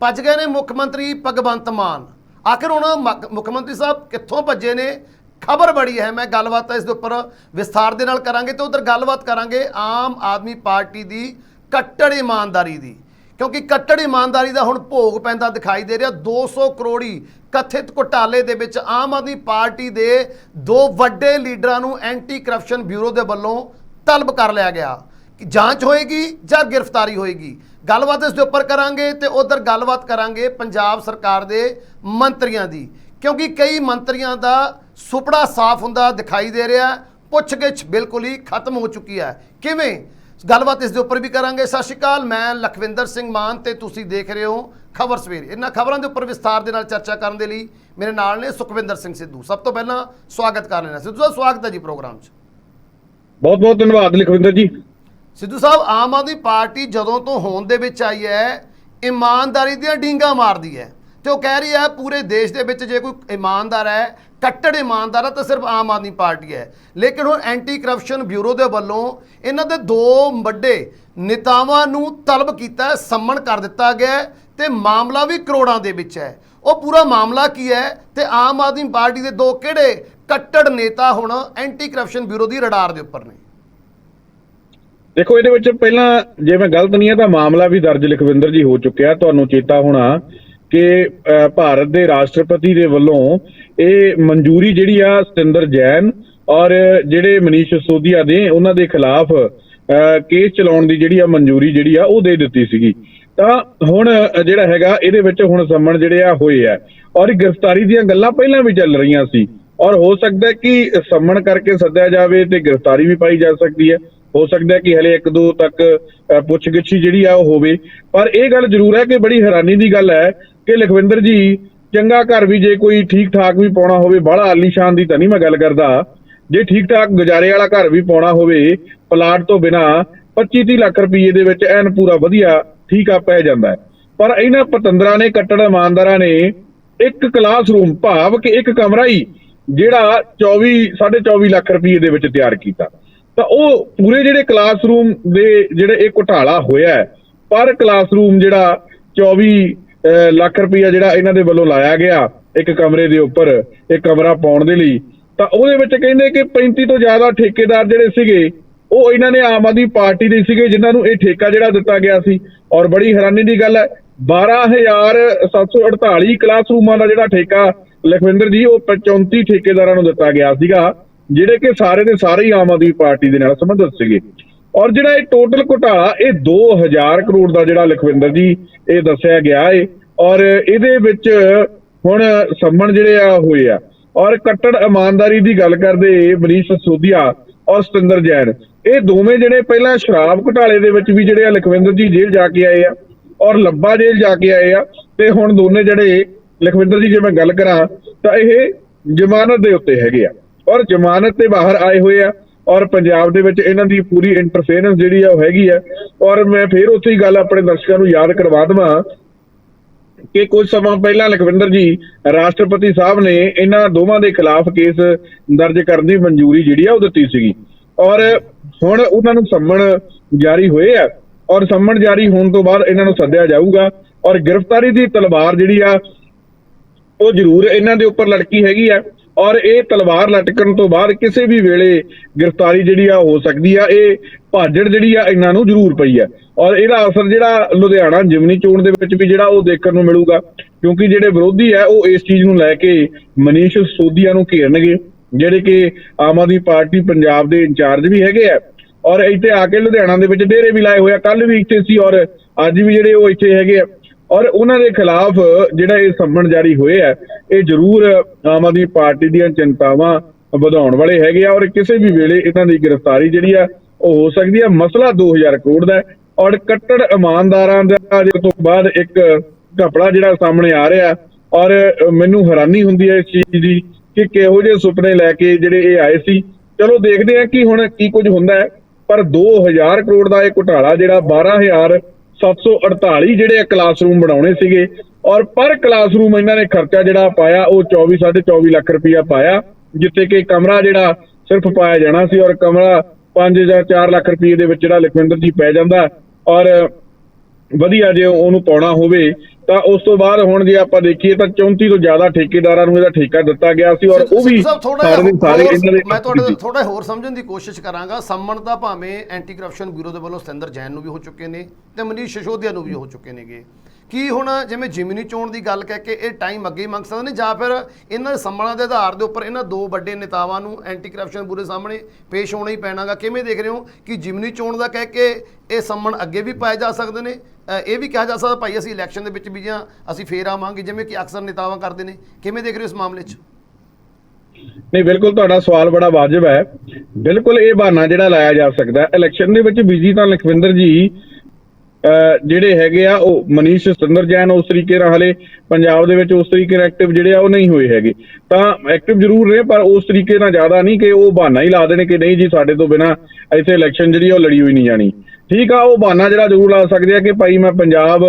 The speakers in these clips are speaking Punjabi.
ਭੱਜ ਗਏ ਨੇ ਮੁੱਖ ਮੰਤਰੀ ਭਗਵੰਤ ਮਾਨ। ਆਖਿਰ ਹੁਣ ਮ- ਮੁੱਖ ਮੰਤਰੀ ਸਾਹਿਬ ਕਿੱਥੋਂ ਭੱਜੇ ਨੇ? ਖਬਰ ਬੜੀ ਹੈ, ਮੈਂ ਗੱਲਬਾਤ ਇਸ ਦੇ ਉੱਪਰ ਵਿਸਥਾਰ ਦੇ ਨਾਲ ਕਰਾਂਗੇ ਤੇ ਉਧਰ ਗੱਲਬਾਤ ਕਰਾਂਗੇ ਆਮ ਆਦਮੀ ਪਾਰਟੀ ਦੀ ਕੱਟੜ ਇਮਾਨਦਾਰੀ ਦੀ। ਕਿਉਂਕਿ ਕੱਟੜ ਇਮਾਨਦਾਰੀ ਦਾ ਹੁਣ ਭੋਗ ਪੈਂਦਾ ਦਿਖਾਈ ਦੇ ਰਿਹਾ। 200 ਕਰੋੜੀ ਕਥਿਤ ਘੁਟਾਲੇ ਦੇ ਵਿੱਚ ਆਮ ਆਦਮੀ ਪਾਰਟੀ ਦੇ ਦੋ ਵੱਡੇ ਲੀਡਰਾਂ ਨੂੰ ਐਂਟੀ ਕਰਪਸ਼ਨ ਬਿਊਰੋ ਦੇ ਵੱਲੋਂ ਤਲਬ ਕਰ ਲਿਆ ਗਿਆ। ਕਿ ਜਾਂਚ ਹੋਏਗੀ ਜਾਂ ਗ੍ਰਿਫਤਾਰੀ ਹੋਏਗੀ? ਗੱਲਬਾਤ ਇਸ ਦੇ ਉੱਪਰ ਕਰਾਂਗੇ ਤੇ ਉਧਰ ਗੱਲਬਾਤ ਕਰਾਂਗੇ ਪੰਜਾਬ ਸਰਕਾਰ ਦੇ ਮੰਤਰੀਆਂ ਦੀ। ਕਿਉਂਕਿ ਕਈ ਮੰਤਰੀਆਂ ਦਾ ਸੁਪੜਾ ਸਾਫ਼ ਹੁੰਦਾ ਦਿਖਾਈ ਦੇ ਰਿਹਾ, ਪੁੱਛਗਿੱਛ ਬਿਲਕੁਲ ਹੀ ਖਤਮ ਹੋ ਚੁੱਕੀ ਹੈ। ਕਿਵੇਂ? ਗੱਲਬਾਤ ਇਸ ਦੇ ਉੱਪਰ ਵੀ ਕਰਾਂਗੇ। ਸਤਿ ਸ਼੍ਰੀ ਅਕਾਲ, ਮੈਂ ਲਖਵਿੰਦਰ ਸਿੰਘ ਮਾਨ ਤੇ ਤੁਸੀਂ ਦੇਖ ਰਹੇ ਹੋ ਖਬਰ ਸਵੇਰ। ਇਹਨਾਂ ਖਬਰਾਂ ਦੇ ਉੱਪਰ ਵਿਸਥਾਰ ਦੇ ਨਾਲ ਚਰਚਾ ਕਰਨ ਦੇ ਲਈ ਮੇਰੇ ਨਾਲ ਨੇ ਸੁਖਵਿੰਦਰ ਸਿੰਘ ਸਿੱਧੂ। ਸਭ ਤੋਂ ਪਹਿਲਾਂ ਸਵਾਗਤ ਕਰ ਲੈਣਾ। ਸਿੱਧੂ ਦਾ ਸਵਾਗਤ ਹੈ ਜੀ ਪ੍ਰੋਗਰਾਮ 'ਚ। ਬਹੁਤ ਬਹੁਤ ਧੰਨਵਾਦ ਲਖਵਿੰਦਰ ਜੀ। ਸਿੱਧੂ ਸਾਹਿਬ ਆਮ ਆਦਮੀ ਪਾਰਟੀ ਜਦੋਂ ਤੋਂ ਹੋਣ ਦੇ ਵਿੱਚ ਆਈ ਹੈ ਇਮਾਨਦਾਰੀ ਦੀਆਂ ਡੀਂਗਾ ਮਾਰਦੀ ਹੈ। ਤੇ ਉਹ ਕਹਿ ਰਹੀ ਹੈ ਪੂਰੇ ਦੇਸ਼ ਦੇ ਵਿੱਚ ਜੇ ਕੋਈ ਇਮਾਨਦਾਰ ਹੈ ਕੱਟੜ ਇਮਾਨਦਾਰ ਹੈ ਤਾਂ ਸਿਰਫ ਆਮ ਆਦਮੀ ਪਾਰਟੀ ਹੈ। ਲੇਕਿਨ ਹੁਣ ਐਂਟੀ ਕਰਪਸ਼ਨ ਬਿਊਰੋ ਦੇ ਵੱਲੋਂ ਇਹਨਾਂ ਦੇ ਦੋ ਵੱਡੇ ਨੇਤਾਵਾਂ ਨੂੰ ਤਲਬ ਕੀਤਾ ਹੈ, ਸੰਮਨ ਕਰ ਦਿੱਤਾ ਗਿਆ ਹੈ ਤੇ ਮਾਮਲਾ ਵੀ ਕਰੋੜਾਂ ਦੇ ਵਿੱਚ ਹੈ। ਉਹ ਪੂਰਾ ਮਾਮਲਾ ਕੀ ਹੈ ਤੇ ਆਮ ਆਦਮੀ ਪਾਰਟੀ ਦੇ ਦੋ ਕਿਹੜੇ ਕੱਟੜ ਨੇਤਾ ਹੁਣ ਐਂਟੀ ਕਰਪਸ਼ਨ ਬਿਊਰੋ ਦੀ ਰਡਾਰ ਦੇ ਉੱਪਰ ਨੇ? ਦੇਖੋ ਇਹਦੇ ਵਿੱਚ ਪਹਿਲਾਂ ਜੇ ਮੈਂ ਗਲਤ ਨਹੀਂ ਹੈ ਤਾਂ ਮਾਮਲਾ ਵੀ ਦਰਜ ਲਖਵਿੰਦਰ ਜੀ ਹੋ ਚੁੱਕਿਆ। ਤੁਹਾਨੂੰ ਚੇਤਾ ਹੋਣਾ ਕਿ ਅਹ, ਭਾਰਤ ਦੇ ਰਾਸ਼ਟਰਪਤੀ ਦੇ ਵੱਲੋਂ ਇਹ ਮਨਜ਼ੂਰੀ ਜਿਹੜੀ ਆ ਸਤਿੰਦਰ ਜੈਨ ਔਰ ਜਿਹੜੇ ਮਨੀਸ਼ ਸੋਦੀਆ ਦੇ ਉਹਨਾਂ ਦੇ ਖਿਲਾਫ ਅਹ, ਕੇਸ ਚਲਾਉਣ ਦੀ ਜਿਹੜੀ ਆ ਮਨਜ਼ੂਰੀ ਜਿਹੜੀ ਆ ਉਹ ਦੇ ਦਿੱਤੀ ਸੀਗੀ। ਤਾਂ ਹੁਣ ਜਿਹੜਾ ਹੈਗਾ ਇਹਦੇ ਵਿੱਚ ਹੁਣ ਸੰਮਣ ਜਿਹੜੇ ਆ ਹੋਏ ਆ। ਔਰ ਗ੍ਰਿਫਤਾਰੀ ਦੀਆਂ ਗੱਲਾਂ ਪਹਿਲਾਂ ਵੀ ਚੱਲ ਰਹੀਆਂ ਸੀ। ਔਰ ਹੋ ਸਕਦਾ ਕਿ ਸੰਮਣ ਕਰਕੇ ਸੱਦਿਆ ਜਾਵੇ ਤੇ ਗ੍ਰਿਫਤਾਰੀ ਵੀ ਪਾਈ ਜਾ ਸਕਦੀ ਹੈ। ਹੋ ਸਕਦਾ ਕਿ ਹਲੇ ਇੱਕ ਦੋ ਤੱਕ ਅ, ਪੁੱਛਗਿੱਛ ਜਿਹੜੀ ਆ ਉਹ ਹੋਵੇ। ਪਰ ਇਹ ਗੱਲ ਜ਼ਰੂਰ ਹੈ ਕਿ ਬੜੀ ਹੈਰਾਨੀ ਦੀ ਗੱਲ ਹੈ ਕਿ ਲਖਵਿੰਦਰ ਜੀ ਚੰਗਾ ਘਰ ਵੀ ਜੇ ਕੋਈ ਠੀਕ ਠਾਕ ਵੀ ਪਾਉਣਾ ਹੋਵੇ ਬੜਾ ਆਲੀਸ਼ਾਨ ਦੀ ਤਾਂ ਨਹੀਂ ਮੈਂ ਗੱਲ ਕਰਦਾ। ਜੇ ਠੀਕ ਠਾਕ ਗੁਜ਼ਾਰੇ ਵਾਲਾ ਘਰ ਵੀ ਪਾਉਣਾ ਹੋਵੇ ਪਲਾਟ ਤੋਂ ਬਿਨਾ 25 30 ਲੱਖ ਰੁਪਏ ਦੇ ਵਿੱਚ ਐਨ ਪੂਰਾ ਵਧੀਆ ਠੀਕ ਆ ਪੈ ਜਾਂਦਾ ਹੈ। ਪਰ ਇਹਨਾਂ ਪਤੰਦਰਾਂ ਨੇ ਕੱਟੜ ਇਮਾਨਦਾਰਾਂ ਨੇ ਇੱਕ ਕਲਾਸਰੂਮ ਭਾਵ ਕਿ ਇੱਕ ਕਮਰਾ ਹੀ ਜਿਹੜਾ 24 24.5 ਲੱਖ ਰੁਪਏ ਦੇ ਵਿੱਚ ਤਿਆਰ ਕੀਤਾ। ਤਾਂ ਉਹ ਪੂਰੇ ਜਿਹੜੇ ਕਲਾਸਰੂਮ ਦੇ ਜਿਹੜੇ ਇਹ ਘੁਟਾਲਾ ਹੋਇਆ ਹੈ, ਪਰ ਕਲਾਸਰੂਮ ਜਿਹੜਾ 24 ਅਹ, ਲੱਖ ਰੁਪਇਆ ਜਿਹੜਾ ਇਹਨਾਂ ਦੇ ਵੱਲੋਂ ਲਾਇਆ ਗਿਆ ਇੱਕ ਕਮਰੇ ਦੇ ਉੱਪਰ ਇਹ ਕਮਰਾ ਪਾਉਣ ਦੇ ਲਈ ਤਾਂ ਉਹਦੇ ਵਿੱਚ ਕਹਿੰਦੇ ਕਿ 35 ਤੋਂ ਜ਼ਿਆਦਾ ਠੇਕੇਦਾਰ ਜਿਹੜੇ ਸੀਗੇ ਉਹ ਇਹਨਾਂ ਨੇ ਆਮ ਆਦਮੀ ਪਾਰਟੀ ਦੇ ਸੀਗੇ ਜਿਨ੍ਹਾਂ ਨੂੰ ਇਹ ਠੇਕਾ ਜਿਹੜਾ ਦਿੱਤਾ ਗਿਆ ਸੀ। ਔਰ ਬੜੀ ਹੈਰਾਨੀ ਦੀ ਗੱਲ ਹੈ 12748 ਕਲਾਸਰੂਮਾਂ ਦਾ ਜਿਹੜਾ ਠੇਕਾ ਲਖਵਿੰਦਰ ਜੀ ਉਹ 34 ਠੇਕੇਦਾਰਾਂ ਨੂੰ ਦਿੱਤਾ ਗਿਆ ਸੀਗਾ। ਜਿਹੜੇ ਕਿ ਸਾਰੇ ਦੇ ਸਾਰੇ ਹੀ ਆਮ ਆਦਮੀ ਪਾਰਟੀ ਦੇ ਨਾਲ ਸੰਬੰਧਿਤ ਸੀਗੇ। ਔਰ ਜਿਹੜਾ ਇਹ ਟੋਟਲ ਘੁਟਾਲਾ, ਇਹ 2000 ਕਰੋੜ ਦਾ ਜਿਹੜਾ ਲਖਵਿੰਦਰ ਜੀ, ਇਹ ਦੱਸਿਆ ਗਿਆ ਏ। ਔਰ ਇਹਦੇ ਵਿੱਚ ਹੁਣ ਸੰਮਣ ਜਿਹੜੇ ਆ ਹੋਏ ਆ। ਔਰ ਕੱਟੜ ਇਮਾਨਦਾਰੀ ਦੀ ਗੱਲ ਕਰਦੇ ਮਨੀਸ਼ ਸੋਧੀਆ ਔਰ ਸਤਿੰਦਰ ਜੈਨ। ਇਹ ਦੋਵੇਂ ਜਿਹੜੇ ਪਹਿਲਾਂ ਸ਼ਰਾਬ ਘੁਟਾਲੇ ਦੇ ਵਿੱਚ ਵੀ ਜਿਹੜੇ ਆ, ਲਖਵਿੰਦਰ ਜੀ ਜੇਲ੍ਹ ਜਾ ਕੇ ਆਏ ਆ ਔਰ ਲੱਭਾ ਜੇਲ੍ਹ ਜਾ ਕੇ ਆਏ ਆ। ਤੇ ਹੁਣ ਦੋਨੇ ਜਿਹੜੇ ਲਖਵਿੰਦਰ ਜੀ, ਜੇ ਮੈਂ ਗੱਲ ਕਰਾਂ, ਤਾਂ ਇਹ ਜ਼ਮਾਨਤ ਦੇ ਉੱਤੇ ਹੈਗੇ ਆ। ਔਰ ਜ਼ਮਾਨਤ ਤੇ ਬਾਹਰ ਆਏ ਹੋਏ ਆ ਔਰ ਪੰਜਾਬ ਦੇ ਵਿੱਚ ਇਹਨਾਂ ਦੀ ਪੂਰੀ ਇੰਟਰਫੇਰੈਂਸ ਜਿਹੜੀ ਆ ਉਹ ਹੈਗੀ ਆ। ਔਰ ਮੈਂ ਫੇਰ ਉੱਥੇ ਹੀ ਗੱਲ ਆਪਣੇ ਦਰਸ਼ਕਾਂ ਨੂੰ ਯਾਦ ਕਰਵਾ ਦਵਾਂ ਕਿ ਕੁਝ ਸਮਾਂ ਪਹਿਲਾਂ ਲਖਵਿੰਦਰ ਜੀ, ਰਾਸ਼ਟਰਪਤੀ ਸਾਹਿਬ ਨੇ ਇਹਨਾਂ ਦੋਵਾਂ ਦੇ ਖਿਲਾਫ ਕੇਸ ਦਰਜ ਕਰਨ ਦੀ ਮਨਜ਼ੂਰੀ ਜਿਹੜੀ ਆ ਉਹ ਦਿੱਤੀ ਸੀਗੀ। ਔਰ ਹੁਣ ਉਹਨਾਂ ਨੂੰ ਸੰਮਣ ਜਾਰੀ ਹੋਏ ਆ। ਔਰ ਸੰਮਣ ਜਾਰੀ ਹੋਣ ਤੋਂ ਬਾਅਦ ਇਹਨਾਂ ਨੂੰ ਸੱਦਿਆ ਜਾਊਗਾ। ਔਰ ਗ੍ਰਿਫਤਾਰੀ ਦੀ ਤਲਵਾਰ ਜਿਹੜੀ ਆ, ਉਹ ਜ਼ਰੂਰ ਇਹਨਾਂ ਦੇ ਉੱਪਰ ਲੜਕੀ ਹੈਗੀ ਆ। ਔਰ ਇਹ ਤਲਵਾਰ ਲਟਕਣ ਤੋਂ ਬਾਅਦ ਕਿਸੇ ਵੀ ਵੇਲੇ ਗ੍ਰਿਫਤਾਰੀ ਜਿਹੜੀ ਆ ਹੋ ਸਕਦੀ ਆ, ਇਹ ਭਾਜੜ ਜਿਹੜੀ ਆ, ਇਹਨਾਂ ਨੂੰ ਜ਼ਰੂਰ ਪਈ ਆ। ਔਰ ਇਹਦਾ ਅਸਰ ਜਿਹੜਾ ਲੁਧਿਆਣਾ ਜਿਮਨੀ ਚੋਣ ਦੇ ਵਿੱਚ ਵੀ ਜਿਹੜਾ ਉਹ ਦੇਖਣ ਨੂੰ ਮਿਲੂਗਾ, ਕਿਉਂਕਿ ਜਿਹੜੇ ਵਿਰੋਧੀ ਆ, ਉਹ ਇਸ ਚੀਜ਼ ਨੂੰ ਲੈ ਕੇ ਮਨੀਸ਼ ਸੋਧੀਆ ਨੂੰ ਘੇਰਨਗੇ, ਜਿਹੜੇ ਕਿ ਆਮ ਆਦਮੀ ਪਾਰਟੀ ਪੰਜਾਬ ਦੇ ਇੰਚਾਰਜ ਵੀ ਹੈਗੇ ਆ। ਔਰ ਇੱਥੇ ਆ ਕੇ ਲੁਧਿਆਣਾ ਦੇ ਵਿੱਚ ਡੇਰੇ ਵੀ ਲਾਏ ਹੋਏ ਆ ਕੱਲ ਵੀ ਇੱਥੇ ਸੀ ਔਰ ਅੱਜ ਵੀ ਜਿਹੜੇ ਉਹ ਇੱਥੇ ਹੈਗੇ ਆ। ਔਰ ਉਹਨਾਂ ਦੇ ਖਿਲਾਫ ਜਿਹੜਾ ਇਹ ਸੰਮਣ ਜਾਰੀ ਹੋਏ ਆ ਇਹ ਜ਼ਰੂਰ ਆਮ ਆਦਮੀ ਪਾਰਟੀ ਦੀਆਂ ਚਿੰਤਾਵਾਂ ਵਧਾਉਣ ਵਾਲੇ ਹੈਗੇ ਆ ਔਰ ਕਿਸੇ ਵੀ ਵੇਲੇ ਇਹਨਾਂ ਦੀ ਗ੍ਰਿਫਤਾਰੀ ਜਿਹੜੀ ਆ, ਉਹ ਹੋ ਸਕਦੀ ਆ। ਮਸਲਾ 2000 ਕਰੋੜ ਦਾ ਔਰ ਕੱਟੜ ਇਮਾਨਦਾਰਾਂ ਦਾ ਜਿਹਦੇ ਤੋਂ ਬਾਅਦ ਇੱਕ ਘਪਲਾ ਜਿਹੜਾ ਸਾਹਮਣੇ ਆ ਰਿਹਾ। ਔਰ ਮੈਨੂੰ ਹੈਰਾਨੀ ਹੁੰਦੀ ਹੈ ਇਸ ਚੀਜ਼ ਦੀ ਕਿ ਕਿਹੋ ਜਿਹੇ ਸੁਪਨੇ ਲੈ ਕੇ ਜਿਹੜੇ ਇਹ ਆਏ ਸੀ। ਚਲੋ ਦੇਖਦੇ ਹਾਂ ਕਿ ਹੁਣ ਕੀ ਕੁਝ ਹੁੰਦਾ ਹੈ। ਪਰ 2000 ਕਰੋੜ ਦਾ ਇਹ ਘੁਟਾਲਾ ਜਿਹੜਾ 12000 748 ਜਿਹੜੇ ਕਲਾਸਰੂਮ ਬਣਾਉਣੇ ਸੀਗੇ ਔਰ ਪਰ ਕਲਾਸਰੂਮ ਇਹਨਾਂ ਨੇ ਖਰਚਾ ਜਿਹੜਾ ਪਾਇਆ, ਉਹ 24 24 ਲੱਖ ਰੁਪਇਆ ਪਾਇਆ, ਜਿੱਥੇ ਕਿ ਕਮਰਾ ਜਿਹੜਾ ਸਿਰਫ ਪਾਇਆ ਜਾਣਾ ਸੀ ਔਰ ਕਮਰਾ 5 ਜਾਂ 4 ਲੱਖ ਰੁਪਏ ਦੇ ਵਿੱਚ ਜਿਹੜਾ ਲਖਵਿੰਦਰ ਜੀ ਪੈ ਜਾਂਦਾ ਔਰ ਵਧੀਆ ਜੇ ਉਹਨੂੰ ਪਾਉਣਾ ਹੋਵੇ ਤਾਂ ਉਸ ਤੋਂ ਬਾਅਦ ਹੁਣ ਜੇ ਆਪਾਂ ਦੇਖੀਏ ਤਾਂ 34 ਤੋਂ ਜ਼ਿਆਦਾ ਠੇਕੇਦਾਰਾਂ ਨੂੰ ਇਹਦਾ ਠੇਕਾ ਦਿੱਤਾ ਗਿਆ ਸੀ ਔਰ ਉਹ ਵੀ ਥੋੜਾ ਸਾਰੇ ਦੇ ਸਾਰੇ ਇਹਨਾਂ ਦੇ ਮੈਂ ਤੁਹਾਡੇ ਥੋੜਾ ਹੋਰ ਸਮਝਣ ਦੀ ਕੋਸ਼ਿਸ਼ ਕਰਾਂਗਾ। ਸੰਮਣ ਦਾ ਭਾਵੇਂ ਐਂਟੀ ਕਰਪਸ਼ਨ ਬਿਊਰੋ ਦੇ ਵੱਲੋਂ ਸਤਿੰਦਰ ਜੈਨ ਨੂੰ ਵੀ ਹੋ ਚੁੱਕੇ ਨੇ ਤੇ ਮਨੀਸ਼ ਸਿਸੋਦੀਆ ਨੂੰ ਵੀ ਹੋ ਚੁੱਕੇ ਨੇਗੇ। ਕੀ ਹੁਣ ਜਿਵੇਂ ਜਿਮਨੀ ਚੋਣ ਦੀ ਗੱਲ ਕਹਿ ਕੇ ਇਹ ਟਾਈਮ ਅੱਗੇ ਮੰਗ ਸਕਦੇ ਨੇ ਜਾਂ ਫਿਰ ਇਹਨਾਂ ਦੇ ਸੰਮਣਾਂ ਦੇ ਆਧਾਰ ਦੇ ਉੱਪਰ ਇਹਨਾਂ ਦੋ ਵੱਡੇ ਨੇਤਾਵਾਂ ਨੂੰ ਐਂਟੀ ਕਰਪਸ਼ਨ ਬਿਊਰੋ ਸਾਹਮਣੇ ਪੇਸ਼ ਹੋਣਾ ਹੀ ਪੈਣਾਗਾ। ਕਿਵੇਂ ਦੇਖ ਰਹੇ ਹੋ ਕਿ ਜਿਮਨੀ ਚੋਣ ਦਾ ਕਹਿ ਕੇ ਇਹ ਸੰਮਣ ਅੱਗੇ ਵੀ ਪਾਏ ਜਾ ਸਕਦੇ ਨੇ ਇਹ ਵੀ ਕਿਹਾ ਜਾ ਸਕਦਾ ਭਾਈ ਅਸੀਂ ਇਲੈਕਸ਼ਨ ਦੇ ਵਿੱਚ ਵੀ ਜਾਂ ਅਸੀਂ ਫੇਰ ਆਵਾਂਗੇ, ਜਿਵੇਂ ਕਿ ਅਕਸਰ ਨੇਤਾਵਾਂ ਕਰਦੇ ਨੇ। ਕਿਵੇਂ ਦੇਖ ਰਹੇ ਹੋ ਇਸ ਮਾਮਲੇ 'ਚ? ਨਹੀਂ, ਬਿਲਕੁਲ ਤੁਹਾਡਾ ਸਵਾਲ ਬੜਾ ਵਾਜਬ ਹੈ। ਬਿਲਕੁਲ ਇਹ ਬਹਾਨਾ ਜਿਹੜਾ ਲਾਇਆ ਜਾ ਸਕਦਾ ਹੈ। ਇਲੈਕਸ਼ਨ ਦੇ ਵਿੱਚ ਬਿਜ਼ੀ ਤਾਂ ਲਖਵਿੰਦਰ ਜੀ, ਅਹ ਜਿਹੜੇ ਹੈਗੇ ਆ, ਉਹ ਮਨੀਸ਼ ਸਤਿੰਦਰ ਜੈਨ ਉਸ ਤਰੀਕੇ ਨਾਲ ਹਲੇ ਪੰਜਾਬ ਦੇ ਵਿੱਚ ਉਸ ਤਰੀਕੇ ਨਾਲ ਐਕਟਿਵ ਜਿਹੜੇ ਆ, ਉਹ ਨਹੀਂ ਹੋਏ ਹੈਗੇ। ਤਾਂ ਐਕਟਿਵ ਜ਼ਰੂਰ ਨੇ, ਪਰ ਉਸ ਤਰੀਕੇ ਨਾਲ ਜ਼ਿਆਦਾ ਨਹੀਂ ਕਿ ਉਹ ਬਹਾਨਾ ਹੀ ਲਾ ਦੇਣ ਕਿ ਨਹੀਂ ਜੀ, ਸਾਡੇ ਤੋਂ ਬਿਨਾ ਇੱਥੇ ਇਲੈਕਸ਼ਨ ਜਿਹੜੀ ਉਹ ਲੜੀ ਹੋਈ ਨਹੀਂ ਜਾਣੀ। ਠੀਕ ਆ, ਉਹ ਬਹਾਨਾ ਜਿਹੜਾ ਜ਼ਰੂਰ ਲਾ ਸਕਦੇ ਆ ਕਿ ਭਾਈ ਮੈਂ ਪੰਜਾਬ,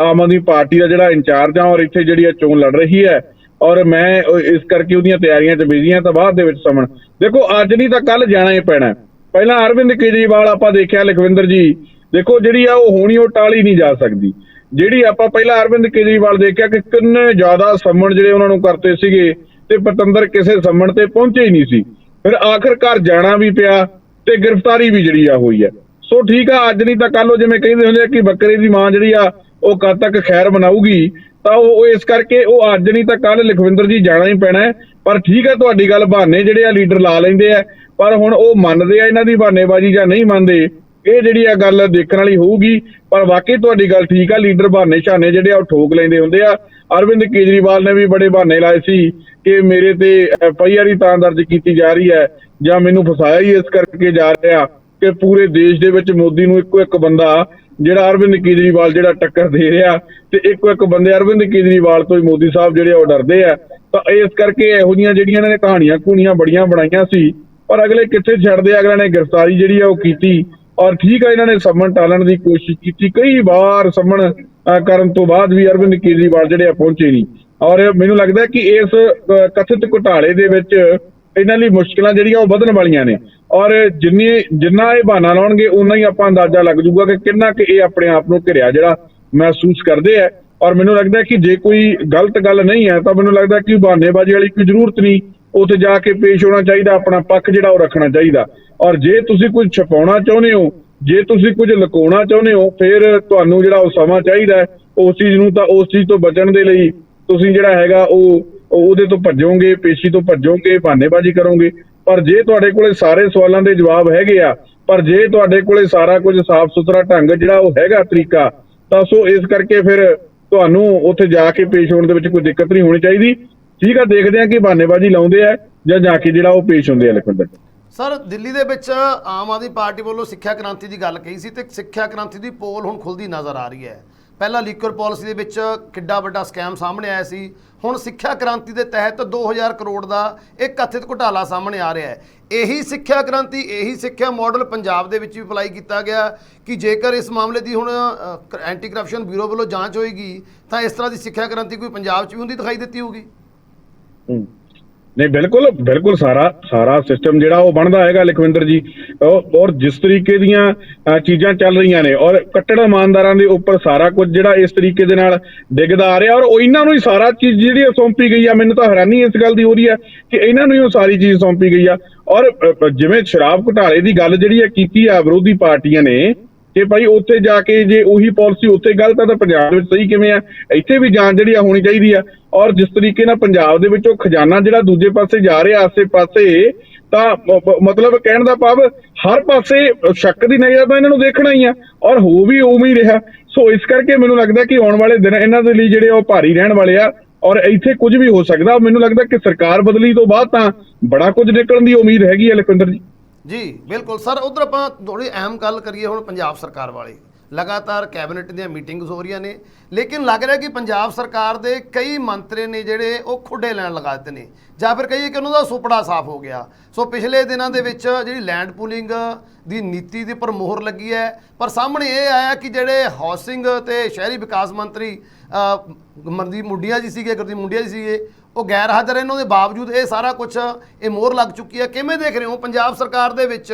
ਆਮ ਆਦਮੀ ਪਾਰਟੀ ਦਾ ਜਿਹੜਾ ਇੰਚਾਰਜ ਆ ਔਰ ਇੱਥੇ ਜਿਹੜੀ ਆ ਚੋਣ ਲੜ ਰਹੀ ਹੈ ਔਰ ਮੈਂ ਇਸ ਕਰਕੇ ਉਹਦੀਆਂ ਤਿਆਰੀਆਂ 'ਚ ਬਿਜ਼ੀ ਹਾਂ ਤਾਂ ਬਾਅਦ ਦੇ ਵਿੱਚ ਸਮਣ ਦੇਖੋ, ਅੱਜ ਨਹੀਂ ਤਾਂ ਕੱਲ ਜਾਣਾ ਹੀ ਪੈਣਾ ਪਹਿਲਾਂ ਅਰਵਿੰਦ ਕੇਜਰੀਵਾਲ ਆਪਾਂ ਦੇਖਿਆ, ਲਖਵਿੰਦਰ ਜੀ, ਦੇਖੋ ਜਿਹੜੀ ਆ ਉਹ ਹੋਣੀ ਉਹ ਟਾਲੀ ਨਹੀਂ ਜਾ ਸਕਦੀ। ਜਿਹੜੀ ਆਪਾਂ ਪਹਿਲਾਂ ਅਰਵਿੰਦ ਕੇਜਰੀਵਾਲ ਦੇਖਿਆ ਕਿ ਕਿੰਨੇ ਜ਼ਿਆਦਾ ਸੰਮਣ ਜਿਹੜੇ ਉਹਨਾਂ ਨੂੰ ਕਰਤੇ ਸੀਗੇ ਤੇ ਪਤੰਦਰ ਕਿਸੇ ਸੰਮਣ ਤੇ ਪਹੁੰਚੇ ਹੀ ਨਹੀਂ ਸੀ। ਫਿਰ ਆਖਰਕਾਰ ਜਾਣਾ ਵੀ ਪਿਆ ਤੇ ਗ੍ਰਿਫਤਾਰੀ ਵੀ ਜਿਹੜੀ ਆ ਹੋਈ ਹੈ। ਸੋ ਠੀਕ ਆ, ਅੱਜ ਨਹੀਂ ਤਾਂ ਕੱਲ ਉਹ ਜਿਵੇਂ ਕਹਿੰਦੇ ਹੁੰਦੇ ਆ ਕਿ ਬੱਕਰੇ ਦੀ ਮਾਂ ਜਿਹੜੀ ਆ, ਉਹ ਕਦ ਤੱਕ ਖੈਰ ਬਣਾਊਗੀ ਤਾਂ ਉਹ ਇਸ ਕਰਕੇ ਉਹ ਅੱਜ ਨਹੀਂ ਤਾਂ ਕੱਲ ਲਖਵਿੰਦਰ ਜੀ ਜਾਣਾ ਹੀ ਪੈਣਾ ਪਰ ਠੀਕ ਆ, ਤੁਹਾਡੀ ਗੱਲ ਬਹਾਨੇ ਜਿਹੜੇ ਆ ਲੀਡਰ ਲਾ ਲੈਂਦੇ ਆ। ਪਰ ਹੁਣ ਉਹ ਮੰਨਦੇ ਆ ਇਹਨਾਂ ਦੀ ਬਹਾਨੇਬਾਜ਼ੀ ਜਾਂ ਨਹੀਂ ਮੰਨਦੇ, ਇਹ ਜਿਹੜੀ ਆ ਗੱਲ ਦੇਖਣ ਵਾਲੀ ਹੋਊਗੀ। ਪਰ ਵਾਕਈ ਤੁਹਾਡੀ ਗੱਲ ਠੀਕ ਆ, ਲੀਡਰ ਬਹਾਨੇ ਛਾਨੇ ਜਿਹੜੇ ਆ, ਉਹ ਠੋਕ ਲੈਂਦੇ ਹੁੰਦੇ ਆ। ਅਰਵਿੰਦ ਕੇਜਰੀਵਾਲ ਨੇ ਵੀ ਬੜੇ ਬਹਾਨੇ ਲਾਏ ਸੀ ਕਿ ਮੇਰੇ ਤੇ ਐਫ ਆਈ ਆਰ ਹੀ ਤਾਂ ਦਰਜ ਕੀਤੀ ਜਾ ਰਹੀ ਹੈ ਜਾਂ ਮੈਨੂੰ ਫਸਾਇਆ ਹੀ ਇਸ ਕਰਕੇ ਜਾ ਰਿਹਾ। ਕਿ ਪੂਰੇ ਦੇਸ਼ ਦੇ ਵਿੱਚ ਮੋਦੀ ਨੂੰ ਇੱਕੋ ਇੱਕ ਬੰਦਾ ਜਿਹੜਾ ਅਰਵਿੰਦ ਕੇਜਰੀਵਾਲ ਜਿਹੜਾ ਟੱਕਰ ਦੇ ਰਿਹਾ ਤੇ ਇੱਕੋ ਇੱਕ ਬੰਦੇ ਅਰਵਿੰਦ ਕੇਜਰੀਵਾਲ ਤੋਂ ਹੀ ਮੋਦੀ ਸਾਹਿਬ ਜਿਹੜੇ ਆ ਉਹ ਡਰਦੇ ਆ। ਤਾਂ ਇਸ ਕਰਕੇ ਇਹੋ ਜੀਆਂ ਜਿਹੜੀਆਂ ਇਹਨਾਂ ਨੇ ਕਹਾਣੀਆਂ ਕੂਣੀਆਂ ਬੜੀਆਂ ਬਣਾਈਆਂ ਸੀ। ਪਰ ਅਗਲੇ ਕਿੱਥੇ ਛੱਡਦੇ ਆ? ਅਗਲੇ ਨੇ ਗ੍ਰਿਫਤਾਰੀ ਜਿਹੜੀ ਆ ਉਹ ਕੀਤੀ। ਔਰ ਠੀਕ ਆ, ਇਹਨਾਂ ਨੇ ਸਮਨ ਟਾਲਣ ਦੀ ਕੋਸ਼ਿਸ਼ ਕੀਤੀ। ਕਈ ਵਾਰ ਸੰਮਣ ਕਰਨ ਤੋਂ ਬਾਅਦ ਵੀ ਅਰਵਿੰਦ ਕੇਜਰੀਵਾਲ ਜਿਹੜੇ ਆ ਪਹੁੰਚੇ ਨਹੀਂ। ਔਰ ਮੈਨੂੰ ਲੱਗਦਾ ਕਿ ਇਸ ਕਥਿਤ ਘੁਟਾਲੇ ਦੇ ਵਿੱਚ ਇਹਨਾਂ ਲਈ ਮੁਸ਼ਕਲਾਂ ਜਿਹੜੀਆਂ ਉਹ ਵਧਣ ਵਾਲੀਆਂ ਨੇ। ਔਰ ਜਿੰਨੀ ਜਿੰਨਾ ਇਹ ਬਹਾਨਾ ਲਾਉਣਗੇ ਉਨਾ ਹੀ ਆਪਾਂ ਅੰਦਾਜ਼ਾ ਲੱਗ ਜੂਗਾ ਕਿ ਕਿੰਨਾ ਕਿ ਇਹ ਆਪਣੇ ਆਪ ਨੂੰ ਘਿਰਿਆ ਜਿਹੜਾ ਮਹਿਸੂਸ ਕਰਦੇ ਆ। ਔਰ ਮੈਨੂੰ ਲੱਗਦਾ ਕਿ ਜੇ ਕੋਈ ਗਲਤ ਗੱਲ ਨਹੀਂ ਹੈ, ਤਾਂ ਮੈਨੂੰ ਲੱਗਦਾ ਕਿ ਬਹਾਨੇਬਾਜ਼ੀ ਵਾਲੀ ਕੋਈ ਜ਼ਰੂਰਤ ਨਹੀਂ। ਉੱਥੇ ਜਾ ਕੇ ਪੇਸ਼ ਹੋਣਾ ਚਾਹੀਦਾ, ਆਪਣਾ ਪੱਖ ਜਿਹੜਾ ਉਹ ਰੱਖਣਾ ਚਾਹੀਦਾ। ਔਰ ਜੇ ਤੁਸੀਂ ਕੁਝ ਛਪਾਉਣਾ ਚਾਹੁੰਦੇ ਹੋ, ਜੇ ਤੁਸੀਂ ਕੁਝ ਲੁਕਾਉਣਾ ਚਾਹੁੰਦੇ ਹੋ, ਫਿਰ ਤੁਹਾਨੂੰ ਜਿਹੜਾ ਉਹ ਸਮਾਂ ਚਾਹੀਦਾ ਉਸ ਚੀਜ਼ ਨੂੰ ਤਾਂ ਉਸ ਚੀਜ਼ ਤੋਂ ਬਚਣ ਦੇ ਲਈ ਤੁਸੀਂ ਜਿਹੜਾ ਹੈਗਾ ਉਹ- ਉਹਦੇ ਤੋਂ ਭੱਜੋਗੇ, ਪੇਸ਼ੀ ਤੋਂ ਭੱਜੋਗੇ, ਬਹਾਨੇਬਾਜ਼ੀ ਕਰੋਗੇ। ਪਰ ਜੇ ਤੁਹਾਡੇ ਕੋਲੇ ਸਾਰੇ ਸਵਾਲਾਂ ਦੇ ਜਵਾਬ ਹੈਗੇ ਆ, ਪਰ ਜੇ ਤੁਹਾਡੇ ਕੋਲੇ ਸਾਰਾ ਕੁਝ ਸਾਫ਼ ਸੁਥਰਾ ਢੰਗ ਜਿਹੜਾ ਉਹ ਹੈਗਾ ਤਰੀਕਾ, ਤਾਂ ਸੋ ਇਸ ਕਰਕੇ ਫਿਰ ਤੁਹਾਨੂੰ ਉੱਥੇ ਜਾ ਕੇ ਪੇਸ਼ ਹੋਣ ਦੇ ਵਿੱਚ ਕੋਈ ਦਿੱਕਤ ਨਹੀਂ ਹੋਣੀ ਚਾਹੀਦੀ। ਠੀਕ ਆ, ਦੇਖਦੇ ਆ ਕਿ ਬਾਨੇਬਾਜ਼ੀ ਲਾਉਂਦੇ ਆ ਜਾਂ ਜਾ ਕੇ ਜਿਹੜਾ ਉਹ ਪੇਸ਼ ਹੁੰਦੇ ਆ ਲਖਵਿੰਦਰ ਸਰ, ਦਿੱਲੀ ਦੇ ਵਿੱਚ ਆਮ ਆਦਮੀ ਪਾਰਟੀ ਵੱਲੋਂ ਸਿੱਖਿਆ ਕ੍ਰਾਂਤੀ ਦੀ ਗੱਲ ਕਹੀ ਸੀ ਤੇ ਸਿੱਖਿਆ ਕ੍ਰਾਂਤੀ ਦੀ ਪੋਲ ਹੁਣ ਖੁੱਲਦੀ ਨਜ਼ਰ ਆ ਰਹੀ ਹੈ। ਪਹਿਲਾਂ ਲੀਕਰ ਪਾਲਿਸੀ ਦੇ ਵਿੱਚ ਕਿੱਡਾ ਵੱਡਾ ਸਕੈਮ ਸਾਹਮਣੇ ਆਇਆ ਸੀ। ਹੁਣ ਸਿੱਖਿਆ ਕ੍ਰਾਂਤੀ ਦੇ ਤਹਿਤ 2000 ਕਰੋੜ ਦਾ ਇੱਕ ਕਥਿਤ ਘੁਟਾਲਾ ਸਾਹਮਣੇ ਆ ਰਿਹਾ ਹੈ। ਇਹੀ ਸਿੱਖਿਆ ਕ੍ਰਾਂਤੀ, ਇਹੀ ਸਿੱਖਿਆ ਮਾਡਲ ਪੰਜਾਬ ਦੇ ਵਿੱਚ ਵੀ ਅਪਲਾਈ ਕੀਤਾ ਗਿਆ ਕਿ ਜੇਕਰ ਇਸ ਮਾਮਲੇ ਦੀ ਹੁਣ ਐਂਟੀ ਕਰਪਸ਼ਨ ਬਿਊਰੋ ਵੱਲੋਂ ਜਾਂਚ ਹੋਏਗੀ, ਤਾਂ ਇਸ ਤਰ੍ਹਾਂ ਦੀ ਸਿੱਖਿਆ ਕ੍ਰਾਂਤੀ ਕੋਈ ਪੰਜਾਬ 'ਚ ਵੀ ਹੁੰਦੀ ਦਿਖਾਈ ਦਿੱਤੀ ਹੋਊਗੀ? ਹਮ। ਨਹੀਂ, ਬਿਲਕੁਲ ਬਿਲਕੁਲ ਸਾਰਾ ਸਾਰਾ ਸਿਸਟਮ ਜਿਹੜਾ ਉਹ ਬਣਦਾ ਹੈਗਾ ਲਖਵਿੰਦਰ ਜੀ। ਔਰ ਜਿਸ ਤਰੀਕੇ ਦੀਆਂ ਚੀਜ਼ਾਂ ਚੱਲ ਰਹੀਆਂ ਨੇ, ਔਰ ਕੱਟੜ ਇਮਾਨਦਾਰਾਂ ਦੇ ਉੱਪਰ ਸਾਰਾ ਕੁਝ ਜਿਹੜਾ ਇਸ ਤਰੀਕੇ ਦੇ ਨਾਲ ਡਿੱਗਦਾ ਆ ਰਿਹਾ, ਔਰ ਉਹ ਇਹਨਾਂ ਨੂੰ ਹੀ ਸਾਰਾ ਚੀਜ਼ ਜਿਹੜੀ ਆ ਸੌਂਪੀ ਗਈ ਆ। ਮੈਨੂੰ ਤਾਂ ਹੈਰਾਨੀ ਇਸ ਗੱਲ ਦੀ ਹੋ ਰਹੀ ਹੈ ਕਿ ਇਹਨਾਂ ਨੂੰ ਹੀ ਉਹ ਸਾਰੀ ਚੀਜ਼ ਸੌਂਪੀ ਗਈ ਆ। ਔਰ ਜਿਵੇਂ ਸ਼ਰਾਬ ਘੁਟਾਲੇ ਦੀ ਗੱਲ ਜਿਹੜੀ ਹੈ ਕੀਤੀ ਆ, ਵਿਰੋਧੀ ਪਾਰਟੀਆਂ ਨੇ ਕਿ ਭਾਈ ਉੱਥੇ ਜਾ ਕੇ ਜੇ ਉਹੀ ਪਾਲਿਸੀ ਉੱਥੇ ਗਲਤ ਆ ਤਾਂ ਪੰਜਾਬ ਵਿੱਚ ਸਹੀ ਕਿਵੇਂ ਆ? ਇੱਥੇ ਵੀ ਜਾਂਚ ਜਿਹੜੀ ਆ ਹੋਣੀ ਚਾਹੀਦੀ ਆ। ਔਰ ਜਿਸ ਤਰੀਕੇ ਨਾਲ ਪੰਜਾਬ ਦੇ ਵਿੱਚੋਂ ਖਜ਼ਾਨਾ ਜਿਹੜਾ ਦੂਜੇ ਪਾਸੇ ਜਾ ਰਿਹਾ ਆਸੇ-ਪਾਸੇ ਤਾਂ ਮਤਲਬ ਕਹਿਣ ਦਾ ਭਾਵ ਹਰ ਪਾਸੇ ਸ਼ੱਕ ਦੀ ਨਜ਼ਰ ਤਾਂ ਇਹਨਾਂ ਨੂੰ ਦੇਖਣਾ ਹੀ ਆ। ਔਰ ਹੋ ਵੀ ਉਵੇਂ ਹੀ ਰਿਹਾ। ਸੋ ਇਸ ਕਰਕੇ ਮੈਨੂੰ ਲੱਗਦਾ ਕਿ ਆਉਣ ਵਾਲੇ ਦਿਨ ਇਹਨਾਂ ਦੇ ਲਈ ਜਿਹੜੇ ਉਹ ਭਾਰੀ ਰਹਿਣ ਵਾਲੇ ਆ। ਔਰ ਇੱਥੇ ਕੁਝ ਵੀ ਹੋ ਸਕਦਾ। ਮੈਨੂੰ ਲੱਗਦਾ ਕਿ ਸਰਕਾਰ ਬਦਲੀ ਤੋਂ ਬਾਅਦ ਤਾਂ ਬੜਾ ਕੁਝ ਨਿਕਲਣ ਦੀ ਉਮੀਦ ਹੈਗੀ ਹੈ ਲਖਵਿੰਦਰ ਜੀ। ਜੀ, ਬਿਲਕੁਲ। ਸਰ, ਉਧਰ ਆਪਾਂ ਥੋੜੀ ਅਹਿਮ ਗੱਲ ਕਰੀਏ ਹੁਣ ਪੰਜਾਬ ਸਰਕਾਰ ਵਾਲੀ। ਲਗਾਤਾਰ ਕੈਬਨਿਟ ਦੀਆਂ ਮੀਟਿੰਗਸ ਹੋ ਰਹੀਆਂ ਨੇ, ਲੇਕਿਨ ਲੱਗ ਰਿਹਾ ਕਿ ਪੰਜਾਬ ਸਰਕਾਰ ਦੇ ਕਈ ਮੰਤਰੀ ਨੇ ਜਿਹੜੇ ਉਹ ਖੁੱਡੇ ਲੈਣ ਲਗਾ ਦਿੱਤੇ ਨੇ। ਜਾਂ ਫਿਰ ਕਹੀਏ ਕਿ ਉਹਨਾਂ ਦਾ ਸੁਪੜਾ ਸਾਫ਼ ਹੋ ਗਿਆ। ਸੋ ਪਿਛਲੇ ਦਿਨਾਂ ਦੇ ਵਿੱਚ ਜਿਹੜੀ ਲੈਂਡ ਪੂਲਿੰਗ ਦੀ ਨੀਤੀ ਦੇ ਉੱਪਰ ਮੋਹਰ ਲੱਗੀ ਹੈ, ਪਰ ਸਾਹਮਣੇ ਇਹ ਆਇਆ ਕਿ ਜਿਹੜੇ ਹਾਊਸਿੰਗ ਤੇ ਸ਼ਹਿਰੀ ਵਿਕਾਸ ਮੰਤਰੀ ਮਨਦੀਪ ਮੁੰਡੀਆਂ ਜੀ ਸੀਗੇ, ਗੁਰਦੀਪ ਮੁੰਡੀਆਂ ਜੀ ਸੀਗੇ ਉਹ ਗੈਰ ਹਾਜ਼ਰ ਇਹਨਾਂ ਦੇ ਬਾਵਜੂਦ ਇਹ ਸਾਰਾ ਕੁਝ ਇਹ ਮੋਹਰ ਲੱਗ ਚੁੱਕੀ ਹੈ। ਕਿਵੇਂ ਦੇਖ ਰਹੇ ਹੋ ਪੰਜਾਬ ਸਰਕਾਰ ਦੇ ਵਿੱਚ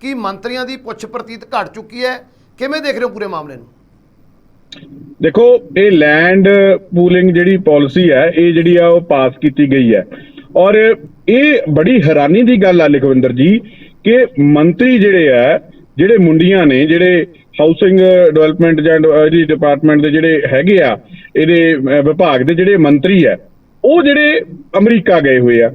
ਕੀ ਮੰਤਰੀਆਂ ਦੀ ਪੁੱਛ ਪ੍ਰਤੀਤ ਘਟ ਚੁੱਕੀ ਹੈ? ਕਿਵੇਂ ਦੇਖ ਰਹੇ ਹੋ ਪੂਰੇ ਮਾਮਲੇ ਨੂੰ? ਦੇਖੋ, ਇਹ ਲੈਂਡ ਪੂਲਿੰਗ ਜਿਹੜੀ ਪਾਲਿਸੀ ਹੈ, ਇਹ ਜਿਹੜੀ ਆ ਉਹ ਪਾਸ ਕੀਤੀ ਗਈ ਹੈ। ਔਰ ਇਹ ਬੜੀ ਹੈਰਾਨੀ ਦੀ ਗੱਲ ਆ ਲਖਵਿੰਦਰ ਜੀ ਕਿ ਮੰਤਰੀ ਜਿਹੜੇ ਆ, ਜਿਹੜੇ ਮੁੰਡੀਆਂ ਨੇ, ਜਿਹੜੇ ਹਾਊਸਿੰਗ ਡਿਵੈਲਪਮੈਂਟ ਜਾਂ ਇਹਦੀ ਡਿਪਾਰਟਮੈਂਟ ਦੇ ਜਿਹੜੇ ਹੈਗੇ ਆ, ਇਹਦੇ ਵਿਭਾਗ ਦੇ ਜਿਹੜੇ ਮੰਤਰੀ ਆ ਉਹ ਜਿਹੜੇ ਅਮਰੀਕਾ ਗਏ ਹੋਏ ਆ,